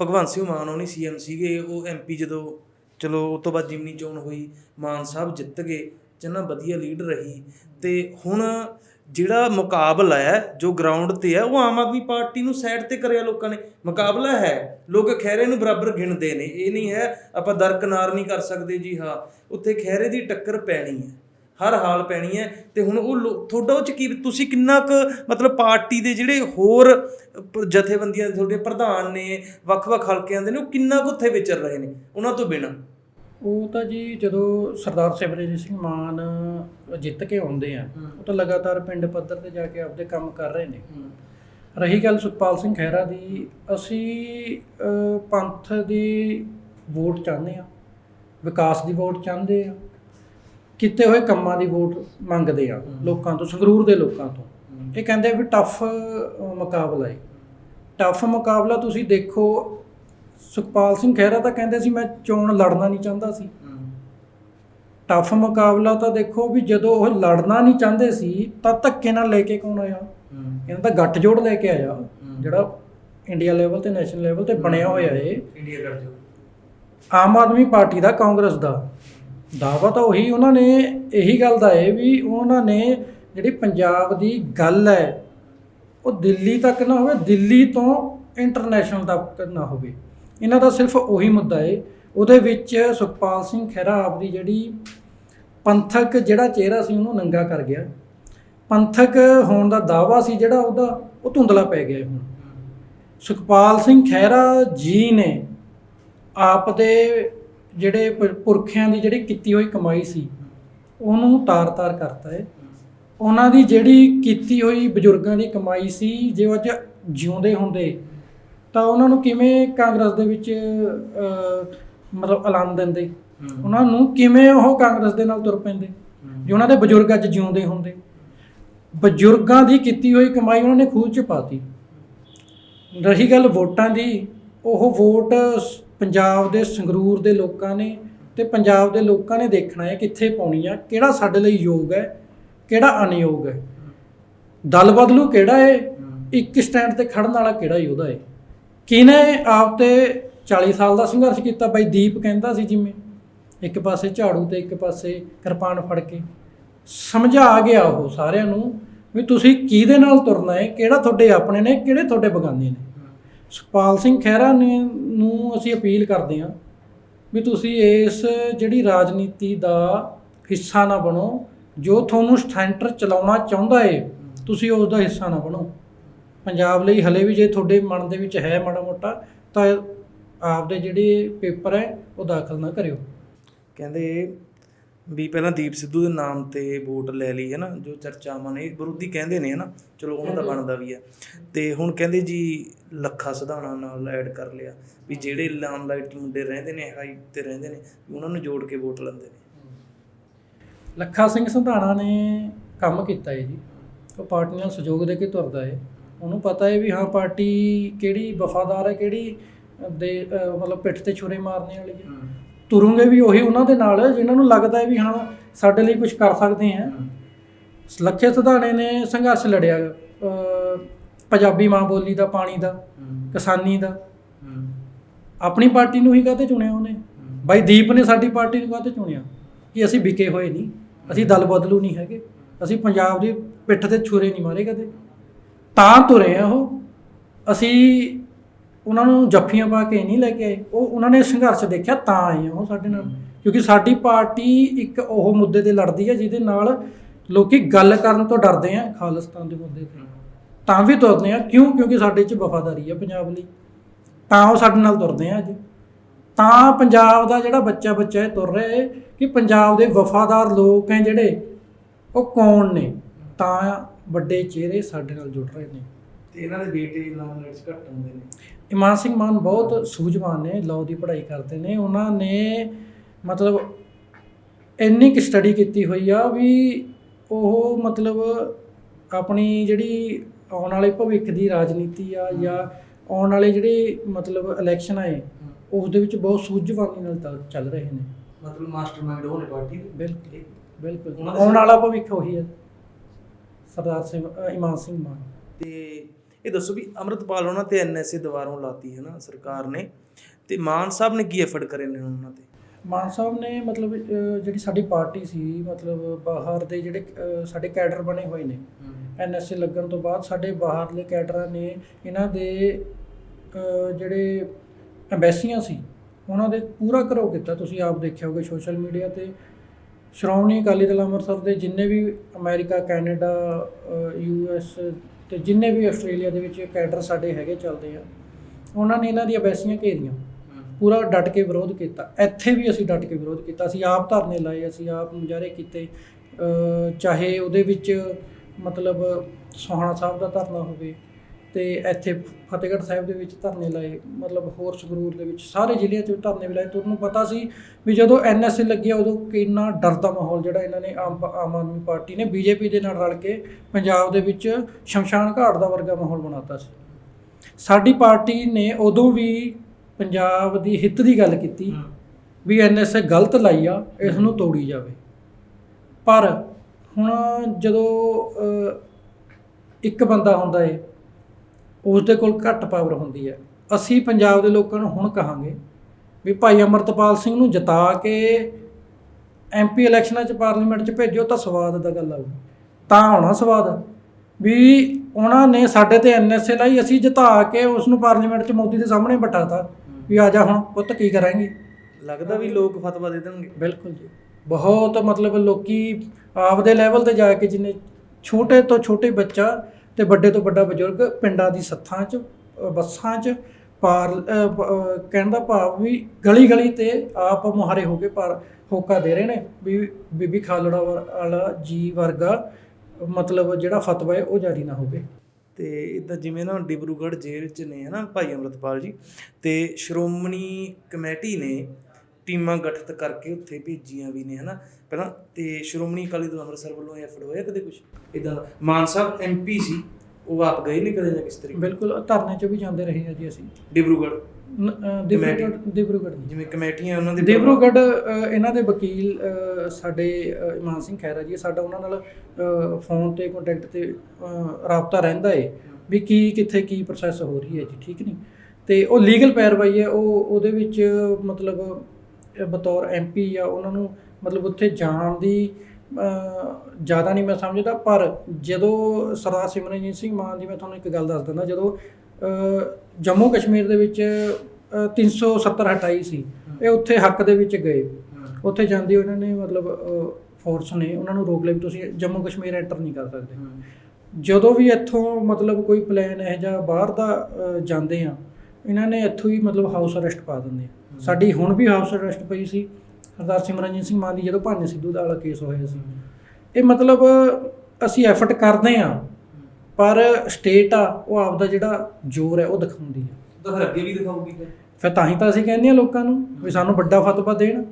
ਭਗਵੰਤ ਸਿੰਘ ਮਾਨ ਉਹਨੀ ਸੀਐਮ ਸੀਗੇ ਉਹ ਐਮਪੀ ਜਦੋਂ ਚਲੋ ਉਸ ਤੋਂ ਬਾਅਦ ਜਿਮਨੀ ਚੋਣ ਹੋਈ ਮਾਨ ਸਾਹਿਬ ਜਿੱਤ ਗਏ ਜਨਾ ਵਧੀਆ ਲੀਡ ਰਹੀ। ਤੇ ਹੁਣ ਜਿਹੜਾ ਮੁਕਾਬਲਾ ਹੈ, ਜੋ ਗਰਾਊਂਡ ਤੇ ਹੈ, ਉਹ ਆਮ ਆਦਮੀ ਪਾਰਟੀ ਨੂੰ ਸਾਈਡ ਤੇ ਕਰਿਆ ਲੋਕਾਂ ਨੇ। ਮੁਕਾਬਲਾ ਹੈ। ਲੋਕ ਖੈਰੇ ਨੂੰ ਬਰਾਬਰ ਗਿਣਦੇ ਨੇ। ਇਹ ਨਹੀਂ ਹੈ, ਆਪਾਂ ਦਰਕਨਾਰ ਨਹੀਂ ਕਰ ਸਕਦੇ। ਜੀ ਹਾਂ, ਉੱਥੇ ਖੈਰੇ ਦੀ ਟੱਕਰ ਪੈਣੀ ਹੈ। ਹਰ ਹਾਲ ਪੈਣੀ ਹੈ। ਤੇ ਹੁਣ ਉਹ ਲੋ- ਤੁਹਾਡਾ ਉਹ ਚ ਕੀ ਤੁਸੀਂ ਕਿੰਨਾ ਕੁ ਮਤਲਬ ਪਾਰਟੀ ਦੇ ਜਿਹੜੇ ਹੋਰ ਜਥੇਬੰਦੀਆਂ ਦੇ ਤੁਹਾਡੇ ਪ੍ਰਧਾਨ ਨੇ, ਵੱਖ-ਵੱਖ ਹਲਕਿਆਂ ਦੇ ਨੇ, ਉਹ ਕਿੰਨਾ ਕੁ ਉੱਥੇ ਵਿਚਰ ਰਹੇ ਨੇ? ਉਹਨਾਂ ਤੋਂ ਬਿਨਾਂ। ਉਹ ਤਾਂ ਜੀ ਜਦੋਂ ਸਰਦਾਰ ਸਿਮਰਜੀਤ ਸਿੰਘ ਮਾਨ ਜਿੱਤ ਕੇ ਆਉਂਦੇ ਆ ਉਹ ਤਾਂ ਲਗਾਤਾਰ ਪਿੰਡ ਪੱਧਰ ਤੇ ਜਾ ਕੇ ਆਪਦੇ ਕੰਮ ਕਰ ਰਹੇ ਨੇ। ਰਹੀ ਗੱਲ ਸੁਖਪਾਲ ਸਿੰਘ ਖਹਿਰਾ ਦੀ ਅਸੀਂ ਪੰਥ ਦੀ ਵੋਟ ਚਾਹੁੰਦੇ ਆ ਵਿਕਾਸ ਦੀ ਵੋਟ ਚਾਹੁੰਦੇ ਆ ਕੀਤੇ ਹੋਏ ਕੰਮਾਂ ਦੀ ਵੋਟ ਮੰਗਦੇ ਆ ਲੋਕਾਂ ਤੋਂ ਸੰਗਰੂਰ ਦੇ ਲੋਕਾਂ ਤੋਂ। ਇਹ ਕਹਿੰਦੇ ਵੀ ਟਫ ਮੁਕਾਬਲਾ ਹੈ ਟਫ ਮੁਕਾਬਲਾ ਤੁਸੀਂ ਦੇਖੋ ਸੁਖਪਾਲ ਸਿੰਘ ਖਹਿਰਾ ਤਾਂ ਕਹਿੰਦੇ ਸੀ ਮੈਂ ਚੋਣ ਲੜਨਾ ਨਹੀਂ ਚਾਹੁੰਦਾ ਸੀ। ਟਫ ਮੁਕਾਬਲਾ ਤਾਂ ਦੇਖੋ ਵੀ ਜਦੋਂ ਉਹ ਲੜਨਾ ਨਹੀਂ ਚਾਹੁੰਦੇ ਸੀ ਤਾਂ ਧੱਕੇ ਨਾਲ ਲੈ ਕੇ ਕੌਣ ਆਇਆ? ਇਹਨਾਂ ਦਾ ਗੱਠ ਜੋੜ ਲੈ ਕੇ ਆਇਆ। ਜਿਹੜਾ ਇੰਡੀਆ ਲੈਵਲ ਤੇ ਨੈਸ਼ਨਲ ਲੈਵਲ ਤੇ ਬਣਿਆ ਹੋਇਆ ਏ। ਇੰਡੀਆ ਆਮ ਆਦਮੀ ਪਾਰਟੀ ਦਾ ਕਾਂਗਰਸ ਦਾ। ਦਾਵਾ ਤਾਂ ਉਹੀ ਉਹਨਾਂ ਨੇ ਇਹੀ ਗੱਲ ਦਾ ਹੈ ਵੀ ਉਹਨਾਂ ਨੇ ਜਿਹੜੀ ਪੰਜਾਬ ਦੀ ਗੱਲ ਹੈ ਉਹ ਦਿੱਲੀ ਤੱਕ ਨਾ ਹੋਵੇ ਦਿੱਲੀ ਤੋਂ ਇੰਟਰਨੈਸ਼ਨਲ ਤੱਕ ਨਾ ਹੋਵੇ। ਇਹਨਾਂ ਦਾ ਸਿਰਫ ਉਹੀ ਮੁੱਦਾ ਏ। ਉਹਦੇ ਵਿੱਚ ਸੁਖਪਾਲ ਸਿੰਘ ਖਹਿਰਾ ਆਪਦੀ ਜਿਹੜੀ ਪੰਥਕ ਜਿਹੜਾ ਚਿਹਰਾ ਸੀ ਉਹਨੂੰ ਨੰਗਾ ਕਰ ਗਿਆ। ਪੰਥਕ ਹੋਣ ਦਾ ਦਾਵਾ ਸੀ ਜਿਹੜਾ ਉਹਦਾ, ਉਹ ਧੁੰਦਲਾ ਪੈ ਗਿਆ ਹੁਣ। ਸੁਖਪਾਲ ਸਿੰਘ ਖਹਿਰਾ ਜੀ ਨੇ ਆਪ ਦੇ ਜਿਹੜੇ ਪੁਰਖਿਆਂ ਦੀ ਜਿਹੜੀ ਕੀਤੀ ਹੋਈ ਕਮਾਈ ਸੀ, ਉਹਨੂੰ ਤਾਰ-ਤਾਰ ਕਰਤਾ ਹੈ ਉਹਨਾਂ ਦੀ ਜਿਹੜੀ ਕੀਤੀ ਹੋਈ ਬਜ਼ੁਰਗਾਂ ਦੀ ਕਮਾਈ ਸੀ, ਜੇ ਉਹ ਅੱਜ ਜਿਉਂਦੇ ਹੁੰਦੇ ਤਾਂ ਉਹਨਾਂ ਨੂੰ ਕਿਵੇਂ ਕਾਂਗਰਸ ਦੇ ਵਿੱਚ ਮਤਲਬ ਐਲਾਨ ਦਿੰਦੇ? ਉਹਨਾਂ ਨੂੰ ਕਿਵੇਂ ਉਹ ਕਾਂਗਰਸ ਦੇ ਨਾਲ ਤੁਰ ਪੈਂਦੇ? ਜੇ ਉਹਨਾਂ ਦੇ ਬਜ਼ੁਰਗ ਅੱਜ ਜਿਉਂਦੇ ਹੁੰਦੇ। ਬਜ਼ੁਰਗਾਂ ਦੀ ਕੀਤੀ ਹੋਈ ਕਮਾਈ ਉਹਨਾਂ ਨੇ ਖੂਹ ਚ ਪਾਤੀ। ਰਹੀ ਗੱਲ ਵੋਟਾਂ ਦੀ ਉਹ ਵੋਟ ਪੰਜਾਬ ਦੇ ਸੰਗਰੂਰ ਦੇ ਲੋਕਾਂ ਨੇ ਤੇ ਪੰਜਾਬ ਦੇ ਲੋਕਾਂ ਨੇ ਦੇਖਣਾ ਹੈ ਕਿੱਥੇ ਪਾਉਣੀ ਆ ਕਿਹੜਾ ਸਾਡੇ ਲਈ ਯੋਗ ਹੈ ਕਿਹੜਾ ਅਨਯੋਗ ਹੈ। ਦਲ ਬਦਲੂ ਕਿਹੜਾ ਹੈ। ਇੱਕ ਸਟੈਂਡ ਤੇ ਖੜਨ ਵਾਲਾ ਕਿਹੜਾ ਯੋਧਾ ਹੈ? ਕਿਹਨੇ ਆਪ ਤੇ 40 ਸਾਲ ਦਾ ਸੰਘਰਸ਼ ਕੀਤਾ? ਬਾਈ ਦੀਪ ਕਹਿੰਦਾ ਸੀ ਜਿਵੇਂ, ਇੱਕ ਪਾਸੇ ਝਾੜੂ ਤੇ ਇੱਕ ਪਾਸੇ ਕਿਰਪਾਨ ਫੜ ਕੇ। ਸਮਝਾ ਗਿਆ ਉਹ ਸਾਰਿਆਂ ਨੂੰ ਵੀ ਤੁਸੀਂ ਕਿਹਦੇ ਨਾਲ ਤੁਰਨਾ ਹੈ? ਕਿਹੜਾ ਤੁਹਾਡੇ ਆਪਣੇ ਨੇ? ਕਿਹੜੇ ਤੁਹਾਡੇ ਬਗਾਨੇ ਨੇ? ਸੁਖਪਾਲ ਸਿੰਘ ਖਹਿਰਾ ਨੇ ਨੂੰ ਅਸੀਂ ਅਪੀਲ ਕਰਦੇ ਹਾਂ ਵੀ ਤੁਸੀਂ ਇਸ ਜਿਹੜੀ ਰਾਜਨੀਤੀ ਦਾ ਹਿੱਸਾ ਨਾ ਬਣੋ। ਜੋ ਤੁਹਾਨੂੰ ਸੈਂਟਰ ਚਲਾਉਣਾ ਚਾਹੁੰਦਾ ਏ ਤੁਸੀਂ ਉਸ ਦਾ ਹਿੱਸਾ ਨਾ ਬਣੋ। ਪੰਜਾਬ ਲਈ ਹਲੇ ਵੀ ਜੇ ਤੁਹਾਡੇ ਮਨ ਦੇ ਵਿੱਚ ਹੈ ਮਾੜਾ ਮੋਟਾ ਤਾਂ ਆਪਦੇ ਜਿਹੜੇ ਪੇਪਰ ਹੈ ਉਹ ਦਾਖਲ ਨਾ ਕਰਿਓ। ਕਹਿੰਦੇ ਵੀ ਪਹਿਲਾਂ ਦੀਪ ਸਿੱਧੂ ਦੇ ਨਾਮ ਤੇ ਵੋਟ ਲੈ ਲਈ ਹੈ ਨਾ ਜੋ ਚਰਚਾਵਾਂ ਨੇ ਵਿਰੋਧੀ ਕਹਿੰਦੇ ਨੇ ਹੈ ਨਾ ਚਲੋ ਉਹਨਾਂ ਦਾ ਬਣਦਾ ਵੀ ਹੈ। ਤੇ ਹੁਣ ਕਹਿੰਦੇ ਜੀ ਲੱਖਾ ਸਿਧਾਣਾ ਨਾਲ ਐਡ ਕਰ ਲਿਆ ਵੀ ਜਿਹੜੇ ਲਾਈਟ ਮੁੰਡੇ ਰਹਿੰਦੇ ਨੇ ਹਾਈ ਤੇ ਰਹਿੰਦੇ ਨੇ ਉਹਨਾਂ ਨੂੰ ਜੋੜ ਕੇ ਵੋਟ ਲੈਂਦੇ ਨੇ। ਲੱਖਾ ਸਿੰਘ ਸੰਧਾਣਾ ਨੇ ਕੰਮ ਕੀਤਾ ਹੈ ਜੀ। ਉਹ ਪਾਰਟੀ ਨਾਲ ਸਹਿਯੋਗ ਦੇ ਕੇ ਤੁਰਦਾ ਹੈ। ਉਹਨੂੰ ਪਤਾ ਹੈ ਵੀ ਹਾਂ ਪਾਰਟੀ ਕਿਹੜੀ ਵਫਾਦਾਰ ਹੈ ਕਿਹੜੀ ਦੇ ਮਤਲਬ ਪਿੱਠ ਤੇ ਛੁਰੇ ਮਾਰਨੇ ਵਾਲੀ ਹੈ। ਤੁਰੂਗੇ ਵੀ ਉਹੀ ਉਹਨਾਂ ਦੇ ਨਾਲ ਜਿਨ੍ਹਾਂ ਨੂੰ ਲੱਗਦਾ ਹੈ ਵੀ ਹਾਂ ਸਾਡੇ ਲਈ ਕੁਝ ਕਰ ਸਕਦੇ ਆ ਲੱਖੇ ਸੰਧਾਣੇ ਨੇ ਸੰਘਰਸ਼ ਲੜਿਆ ਪੰਜਾਬੀ ਮਾਂ ਬੋਲੀ ਦਾ ਪਾਣੀ ਦਾ ਕਿਸਾਨੀ ਦਾ। ਆਪਣੀ ਪਾਰਟੀ ਨੂੰ ਹੀ ਕਾਹਤੇ ਚੁਣਿਆ ਉਹਨੇ? ਬਾਈ ਦੀਪ ਨੇ ਸਾਡੀ ਪਾਰਟੀ ਨੂੰ ਕਾਹਤੇ ਚੁਣਿਆ? ਕਿ ਅਸੀਂ ਵਿਕੇ ਹੋਏ ਨਹੀਂ ਅਸੀਂ ਦਲ ਬਦਲੂ ਨਹੀਂ ਹੈਗੇ। ਅਸੀਂ ਪੰਜਾਬ ਦੀ ਪਿੱਠ ਤੇ ਛੁਰੇ ਨਹੀਂ ਮਾਰੇ ਕਦੇ। ਤਾਂ ਤੁਰੇ ਆ ਉਹ। ਅਸੀਂ ਉਹਨਾਂ ਨੂੰ ਜੱਫੀਆਂ ਪਾ ਕੇ ਨਹੀਂ ਲੈ ਕੇ ਆਏ। ਉਹ ਉਹਨਾਂ ਨੇ ਸੰਘਰਸ਼ ਦੇਖਿਆ ਤਾਂ ਆਏ ਆ ਉਹ ਸਾਡੇ ਨਾਲ। ਕਿਉਂਕਿ ਸਾਡੀ ਪਾਰਟੀ ਇੱਕ ਉਹ ਮੁੱਦੇ ਤੇ ਲੜਦੀ ਹੈ ਜਿਹਦੇ ਨਾਲ ਲੋਕੀ ਗੱਲ ਕਰਨ ਤੋਂ ਡਰਦੇ ਆ ਖਾਲਿਸਤਾਨ ਦੇ ਮੁੱਦੇ ਤੇ। ਤਾਂ ਵੀ ਤੁਰਦੇ ਆ। ਕਿਉਂ? ਕਿਉਂਕਿ ਸਾਡੇ 'ਚ ਵਫਾਦਾਰੀ ਆ ਪੰਜਾਬ ਲਈ। ਤਾਂ ਉਹ ਸਾਡੇ ਨਾਲ ਤੁਰਦੇ ਆ ਅੱਜ। ਤਾਂ ਪੰਜਾਬ ਦਾ ਜਿਹੜਾ ਬੱਚਾ ਬੱਚਾ ਹੈ ਤੁਰ ਰਿਹਾ ਕਿ ਪੰਜਾਬ ਦੇ ਵਫਾਦਾਰ ਲੋਕ ਹੈ ਜਿਹੜੇ ਉਹ ਕੌਣ ਨੇ? ਤਾਂ ਵੱਡੇ ਚਿਹਰੇ ਸਾਡੇ ਨਾਲ ਜੁੜ ਰਹੇ ਨੇ। ਤੇ ਇਹਨਾਂ ਦੇ ਬੇਟੇ ਨਾਮ ਲਾਈਟਸ ਘੱਟ ਹੁੰਦੇ ਨੇ। ਇਮਾਨ ਸਿੰਘ ਮਾਨ ਬਹੁਤ ਸੂਝਵਾਨ ਨੇ ਲਾਅ ਦੀ ਪੜ੍ਹਾਈ ਕਰਦੇ ਨੇ। ਉਹਨਾਂ ਨੇ ਮਤਲਬ ਇੰਨੀ ਕਿ ਸਟੱਡੀ ਕੀਤੀ ਹੋਈ ਆ ਵੀ ਉਹ ਮਤਲਬ ਆਪਣੀ ਜਿਹੜੀ ਆਉਣ ਵਾਲੇ ਭਵਿੱਖ ਦੀ ਰਾਜਨੀਤੀ ਆ ਜਾਂ ਆਉਣ ਵਾਲੇ ਜਿਹੜੇ ਮਤਲਬ ਇਲੈਕਸ਼ਨ ਆਏ ਉਸ ਦੇ ਵਿੱਚ ਬਹੁਤ ਸੂਝਵਾਨੀ ਨਾਲ ਚੱਲ- ਰਹੇ ਨੇ। ਮਤਲਬ ਮਾਸਟਰਮਾਈਂਡ ਉਹ ਨੇ ਪਾਰਟੀ ਦੇ। ਬਿਲਕੁਲ ਬਿਲਕੁਲ। ਉਹਨਾਂ ਆਉਣ ਵਾਲਾ ਭਵਿੱਖ ਉਹੀ ਹੈ। ਸਰਦਾਰ ਸਿੰਘ ਇਮਾਨ ਸਿੰਘ ਮਾਨ। ਤੇ ਇਹ ਦੱਸੋ ਵੀ ਅਮਰਤਪਾਲ ਉਹਨਾਂ ਤੇ ਐਨਐਸਏ ਦੁਬਾਰੋਂ ਲਾਤੀ ਹੈ ਨਾ ਸਰਕਾਰ ਨੇ। ਤੇ ਮਾਨ ਸਾਹਿਬ ਨੇ ਕੀ ਐਫਰਟ ਕਰੇ ਨੇ ਉਹਨਾਂ ਤੇ? ਮਾਨ ਸਾਹਿਬ ਨੇ ਮਤਲਬ ਜਿਹੜੀ ਸਾਡੀ ਪਾਰਟੀ ਸੀ ਮਤਲਬ ਬਾਹਰ ਦੇ ਜਿਹੜੇ ਸਾਡੇ ਕੈਡਰ ਬਣੇ ਹੋਏ ਨੇ। ਐਨਐਸਏ ਲੱਗਣ ਤੋਂ ਬਾਅਦ ਸਾਡੇ ਬਾਹਰਲੇ ਕੈਡਰਾਂ ਨੇ ਇਹਨਾਂ ਦੇ ਜਿਹੜੇ ਐਮਬੈਸੀਆਂ ਸੀ ਉਹਨਾਂ ਦੇ ਪੂਰਾ ਘਰੋ ਕੀਤਾ। ਤੁਸੀਂ ਆਪ ਦੇਖਿਆ ਹੋਗੇ ਸੋਸ਼ਲ ਮੀਡੀਆ ਤੇ ਸ਼੍ਰੋਮਣੀ ਅਕਾਲੀ ਦਲ ਅੰਮ੍ਰਿਤਸਰ ਦੇ ਜਿੰਨੇ ਵੀ ਅਮਰੀਕਾ, ਕੈਨੇਡਾ ਯੂ ਯੂਐਸ ਤੇ ਜਿੰਨੇ ਵੀ ਆਸਟ੍ਰੇਲੀਆ ਦੇ ਵਿੱਚ ਕੈਡਰ ਸਾਡੇ ਹੈਗੇ ਚੱਲਦੇ ਆ, ਉਹਨਾਂ ਨੇ ਇਹਨਾਂ ਦੀਆਂ ਐਮਬੈਸੀਆਂ ਘੇਰੀਆਂ। ਪੂਰਾ ਡਟ ਕੇ ਵਿਰੋਧ ਕੀਤਾ। ਇੱਥੇ ਵੀ ਅਸੀਂ ਡਟ ਕੇ ਵਿਰੋਧ ਕੀਤਾ। ਅਸੀਂ ਆਪ ਧਰਨੇ ਲਾਏ, ਅਸੀਂ ਆਪ ਮੁਜ਼ਾਹਰੇ ਕੀਤੇ। ਚਾਹੇ ਉਹਦੇ ਵਿੱਚ ਮਤਲਬ ਸੋਹਾਣਾ ਸਾਹਿਬ ਦਾ ਧਰਨਾ ਹੋਵੇ ਤੇ ਇੱਥੇ ਫਤਿਹਗੜ੍ਹ ਸਾਹਿਬ ਦੇ ਵਿੱਚ ਧਰਨੇ ਲਾਏ ਮਤਲਬ ਹੋਰ ਸੰਗਰੂਰ ਦੇ ਵਿੱਚ ਸਾਰੇ ਜ਼ਿਲ੍ਹਿਆਂ 'ਚ ਧਰਨੇ ਵੀ ਲਾਏ। ਤੁਹਾਨੂੰ ਪਤਾ ਸੀ ਵੀ ਜਦੋਂ ਐਨਐਸਏ ਲੱਗਿਆ ਉਦੋਂ ਕਿੰਨਾ ਡਰ ਦਾ ਮਾਹੌਲ ਜਿਹੜਾ ਇਹਨਾਂ ਨੇ ਆਮ ਆਮ ਆਦਮੀ ਪਾਰਟੀ ਨੇ ਬੀਜੇਪੀ ਦੇ ਨਾਲ ਰਲ ਕੇ ਪੰਜਾਬ ਦੇ ਵਿੱਚ ਸ਼ਮਸ਼ਾਨ ਘਾਟ ਦਾ ਵਰਗਾ ਮਾਹੌਲ ਬਣਾਤਾ ਸੀ। ਸਾਡੀ ਪਾਰਟੀ ਨੇ ਉਦੋਂ ਵੀ ਪੰਜਾਬ ਦੀ ਹਿੱਤ ਦੀ ਗੱਲ ਕੀਤੀ ਵੀ ਐਨਐਸਏ ਗਲਤ ਲਾਈ ਆ ਇਸ ਨੂੰ ਤੋੜੀ ਜਾਵੇ। ਪਰ ਹੁਣ ਜਦੋਂ ਇੱਕ ਬੰਦਾ ਹੁੰਦਾ ਏ ਉਸ ਦੇ ਕੋਲ ਘੱਟ ਪਾਵਰ ਹੁੰਦੀ ਹੈ। ਅਸੀਂ ਪੰਜਾਬ ਦੇ ਲੋਕਾਂ ਨੂੰ ਹੁਣ ਕਹਾਂਗੇ ਵੀ ਭਾਈ ਅਮਰਤਪਾਲ ਸਿੰਘ ਨੂੰ ਜਿਤਾ ਕੇ ਐਮਪੀ ਇਲੈਕਸ਼ਨਾਂ 'ਚ ਪਾਰਲੀਮੈਂਟ 'ਚ ਭੇਜੋ ਤਾਂ ਸਵਾਦ ਦਾ ਗੱਲ ਆਊ ਤਾਂ ਆਉਣਾ ਸਵਾਦ ਵੀ ਉਹਨਾਂ ਨੇ ਸਾਡੇ ਤੇ ਐਨਐਸਏ ਲਾਈ ਅਸੀਂ ਜਿਤਾ ਕੇ ਉਸ ਨੂੰ ਪਾਰਲੀਮੈਂਟ 'ਚ ਮੋਦੀ ਦੇ ਸਾਹਮਣੇ ਬਿਠਾਤਾ ਵੀ ਆ ਜਾ ਹੁਣ ਪੁੱਤ ਕੀ ਕਰਾਂਗੇ? ਲੱਗਦਾ ਵੀ ਲੋਕ ਫਤਵਾ ਦੇ ਦੇਣਗੇ। ਬਿਲਕੁਲ ਜੀ। ਬਹੁਤ ਮਤਲਬ ਲੋਕੀ ਆਪਦੇ ਲੈਵਲ ਤੇ ਜਾ ਕੇ ਜਿੰਨੇ ਛੋਟੇ ਤੋਂ ਛੋਟੇ ਬੱਚਾ ਤੇ ਵੱਡੇ ਤੋਂ ਵੱਡਾ ਬਜ਼ੁਰਗ ਪਿੰਡਾਂ ਦੀ ਸੱਥਾਂ 'ਚ ਬੱਸਾਂ 'ਚ ਪਾਰ ਅ, ਕਹਿਣ ਦਾ ਭਾਵ ਵੀ ਗਲੀ ਗਲੀ ਤੇ ਆਪ ਮੁਹਾਰੇ ਹੋ ਕੇ ਪਾਰ ਹੋਕਾ ਦੇ ਰਹੇ ਨੇ ਵੀ ਬੀਬੀ ਖਾਲੜਾ ਵਰ- ਵਾਲਾ ਜੀ ਵਰਗਾ ਮਤਲਬ ਜਿਹੜਾ ਫਤਵਾ ਹੈ ਉਹ ਜਾਰੀ ਨਾ ਹੋਵੇ। ਤੇ ਇਦਾਂ ਜਿਵੇਂ ਨਾ ਡਿਬਰੂਗੜ੍ਹ ਜੇਲ੍ਹ 'ਚ ਨੇ ਹਨਾ ਭਾਈ ਅਮਰਤਪਾਲ ਜੀ ਤੇ ਸ਼੍ਰੋਮਣੀ ਕਮੇਟੀ ਨੇ ਟੀਮਾਂ ਗਠਿਤ ਕਰਕੇ ਉੱਥੇ ਭੇਜੀਆਂ ਵੀ ਨੇ ਹਨਾ? ਪਹਿਲਾਂ ਤੇ ਸ਼੍ਰੋਮਣੀ ਅਕਾਲੀ ਦਲ ਅੰਮ੍ਰਿਤਸਰ ਵੱਲੋਂ ਐਫਰਟ ਹੋਇਆ ਕਦੇ ਕੁਝ ਇਦਾਂ ਮਾਨ ਸਾਹਿਬ ਐਮਪੀ ਸੀ ਉਹ ਆਪ ਗਏ ਨਹੀਂ ਕਦੇ ਜਾਂ ਕਿਸ ਤਰੀਕੇ? ਬਿਲਕੁਲ ਧਰਨੇ 'ਚ ਵੀ ਜਾਂਦੇ ਰਹੇ ਹਾਂ ਜੀ ਅਸੀਂ। ਡਿਬਰੂਗੜ੍ਹ। ਦਿਬਰੂਗੜ੍ਹ ਨਹੀਂ। ਜਿਵੇਂ ਕਮੇਟੀਆਂ ਉਹਨਾਂ ਦੇ ਦੇਵਰੂਗੜ੍ਹ ਅ, ਇਹਨਾਂ ਦੇ ਵਕੀਲ ਸਾਡੇ ਇਮਾਨ ਸਿੰਘ ਖੈਰਾ ਜੀ ਸਾਡਾ ਉਹਨਾਂ ਨਾਲ ਫੋਨ ਤੇ ਕੰਟੈਕਟ ਤੇ ਰਾਬਤਾ ਰਹਿੰਦਾ ਏ ਵੀ ਕੀ ਕਿੱਥੇ ਕੀ ਪ੍ਰੋਸੈਸ ਹੋ ਰਹੀ ਹੈ ਜੀ ਠੀਕ ਨਹੀਂ ਤੇ ਉਹ ਲੀਗਲ ਪੈਰਵਾਈ ਹੈ ਉਹ ਉਹਦੇ ਵਿੱਚ ਮਤਲਬ ਬਤੌਰ ਐਮਪੀ ਆ ਉਹਨਾਂ ਨੂੰ ਮਤਲਬ ਉੱਥੇ ਜਾਣ ਦੀ ਜ਼ਿਆਦਾ ਨਹੀਂ ਮੈਂ ਸਮਝਦਾ ਪਰ ਜਦੋਂ ਸਰਦਾਰ ਸਿਮਰਨਜੀਤ ਸਿੰਘ ਮਾਨ ਜੀ ਮੈਂ ਤੁਹਾਨੂੰ ਇੱਕ ਗੱਲ ਦੱਸ ਦਿੰਦਾ ਜਦੋਂ ਜੰਮੂ ਕਸ਼ਮੀਰ ਦੇ ਵਿੱਚ ਅ, 370 ਹਟਾਈ ਸੀ ਇਹ ਉੱਥੇ ਹੱਕ ਦੇ ਵਿੱਚ ਗਏ। ਉੱਥੇ ਜਾਂਦੇ ਉਹਨਾਂ ਨੇ ਮਤਲਬ ਫੋਰਸ ਨੇ ਉਹਨਾਂ ਨੂੰ ਰੋਕ ਲਿਆ ਵੀ ਤੁਸੀਂ ਜੰਮੂ ਕਸ਼ਮੀਰ ਐਂਟਰ ਨਹੀਂ ਕਰ ਸਕਦੇ। ਜਦੋਂ ਵੀ ਇੱਥੋਂ ਮਤਲਬ ਕੋਈ ਪਲਾਨ ਇਹ ਜਾਂ ਬਾਹਰ ਦਾ ਜਾਂਦੇ ਆ ਇਹਨਾਂ ਨੇ ਇੱਥੋਂ ਹੀ ਮਤਲਬ ਹਾਊਸ ਅਰੈਸਟ ਪਾ ਦਿੰਦੇ ਆ। ਸਾਡੀ ਹੁਣ ਵੀ ਹਾਊਸ ਅਰੈਸਟ ਪਈ ਸੀ। ਸਰਦਾਰ ਸਿਮਰਨਜੀਤ ਸਿੰਘ ਮਾਨ ਦੀ ਜਦੋਂ ਭਾਨੇ ਸਿੱਧੂ ਦਾ ਵਾਲਾ ਕੇਸ ਹੋਇਆ ਸੀ। ਇਹ ਮਤਲਬ ਅਸੀਂ ਐਫਰਟ ਕਰਦੇ ਆ ਪਰ ਸਟੇਟ ਆ ਉਹ ਆਪਦਾ ਜਿਹੜਾ ਜ਼ੋਰ ਹੈ ਉਹ ਦਿਖਾਉਂਦੀ ਹੈ। ਤਾਂ ਫਿਰ ਅੱਗੇ ਵੀ ਦਿਖਾਊਗੀ ਫਿਰ? ਫਿਰ ਤਾਂ ਹੀ ਤਾਂ ਅਸੀਂ ਕਹਿੰਦੇ ਆ ਲੋਕਾਂ ਨੂੰ ਵੀ ਸਾਨੂੰ ਵੱਡਾ ਫਤਵਾ ਦੇਣ।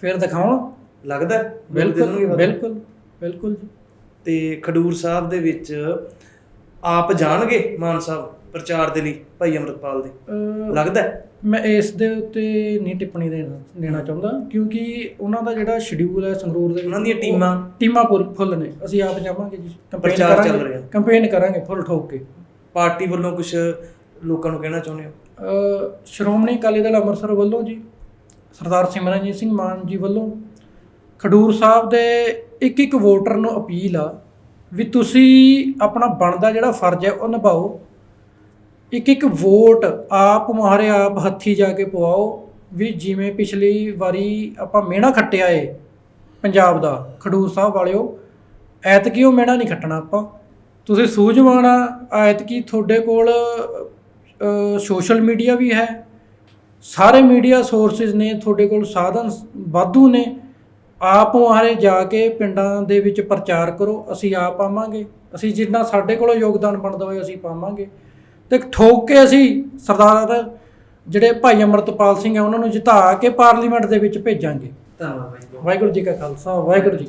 ਫਿਰ ਦਿਖਾਉਣ। ਲੱਗਦਾ ਬਿਲਕੁਲ? ਬਿਲਕੁਲ ਬਿਲਕੁਲ ਜੀ। ਤੇ ਖਡੂਰ ਸਾਹਿਬ ਦੇ ਵਿੱਚ ਆਪ ਜਾਣਗੇ ਮਾਨ ਸਾਹਿਬ? ਪ੍ਰਚਾਰ ਦੇ ਲਈ ਭਾਈ ਅਮਰਤਪਾਲ ਦੇ। ਲੱਗਦਾ? ਮੈਂ ਇਸ ਦੇ ਉੱਤੇ ਨਹੀਂ ਟਿੱਪਣੀ ਦੇਣਾ ਦੇਣਾ ਚਾਹੁੰਦਾ ਕਿਉਂਕਿ ਉਹਨਾਂ ਦਾ ਜਿਹੜਾ ਸ਼ਡਿਊਲ ਹੈ ਸੰਗਰੂਰ ਦੇ ਉਹਨਾਂ ਦੀਆਂ ਟੀਮਾਂ? ਟੀਮਾਂ ਫੁੱਲ ਫੁੱਲ ਨੇ। ਅਸੀਂ ਆਪ ਜਾਵਾਂਗੇ ਜੀ। ਕਰਾਂਗੇ, ਰਿਹਾ। campaign ਕਰਾਂਗੇ ਫੁੱਲ ਠੋਕ ਕੇ। ਪਾਰਟੀ ਵੱਲੋਂ ਕੁਝ ਲੋਕਾਂ ਨੂੰ ਕਹਿਣਾ ਚਾਹੁੰਦੇ ਹੋ? ਸ਼੍ਰੋਮਣੀ ਅਕਾਲੀ ਦਲ ਅੰਮ੍ਰਿਤਸਰ ਵੱਲੋਂ ਜੀ ਸਰਦਾਰ ਸਿਮਰਨਜੀਤ ਸਿੰਘ ਮਾਨ ਜੀ ਵੱਲੋਂ ਖਡੂਰ ਸਾਹਿਬ ਦੇ ਇੱਕ ਇੱਕ ਵੋਟਰ ਨੂੰ ਅਪੀਲ ਆ ਵੀ ਤੁਸੀਂ ਆਪਣਾ ਬਣਦਾ ਜਿਹੜਾ ਫਰਜ਼ ਹੈ ਉਹ ਨਿਭਾਓ। ਇੱਕ ਇੱਕ ਵੋਟ ਆਪ ਮੁਹਾਰੇ ਆਪ ਹੱਥੀ ਜਾ ਕੇ ਪਵਾਓ ਵੀ ਜਿਵੇਂ ਪਿਛਲੀ ਵਾਰੀ ਆਪਾਂ ਮਿਹਣਾ ਖੱਟਿਆ ਏ ਪੰਜਾਬ ਦਾ, ਖਡੂਰ ਸਾਹਿਬ ਵਾਲਿਓ, ਐਤਕੀ ਉਹ ਮਿਹਣਾ ਨਹੀਂ ਖੱਟਣਾ ਆਪਾਂ। ਤੁਸੀਂ ਸੂਝਵਾਨ ਆ, ਐਤਕੀ ਤੁਹਾਡੇ ਕੋਲ ਸੋਸ਼ਲ ਮੀਡੀਆ ਵੀ ਹੈ, ਸਾਰੇ ਮੀਡੀਆ ਸੋਰਸਸ ਨੇ, ਤੁਹਾਡੇ ਕੋਲ ਸਾਧਨ ਵਾਧੂ ਨੇ, ਆਪ ਮੁਹਾਰੇ ਜਾ ਕੇ ਪਿੰਡਾਂ ਦੇ ਵਿੱਚ ਪ੍ਰਚਾਰ ਕਰੋ, ਅਸੀਂ ਆਪ ਆਵਾਂਗੇ, ਅਸੀਂ ਜਿੰਨਾ ਸਾਡੇ ਕੋਲੋਂ ਯੋਗਦਾਨ ਬਣਦਾ ਹੋਏ ਅਸੀਂ ਪਾਵਾਂਗੇ। ਤੇ ਠੋਕ ਕੇ ਅਸੀਂ ਸਰਦਾਰ ਜਿਹੜੇ ਭਾਈ ਅਮਰਤਪਾਲ ਸਿੰਘ ਹੈ ਉਹਨਾਂ ਨੂੰ ਜਿਤਾ ਕੇ ਪਾਰਲੀਮੈਂਟ ਦੇ ਵਿੱਚ ਭੇਜਾਂਗੇ। ਧੰਨਵਾਦ ਵਾਹਿਗੁਰੂ ਜੀ ਕਾ ਖਾਲਸਾ ਵਾਹਿਗੁਰੂ ਜੀ ਕੀ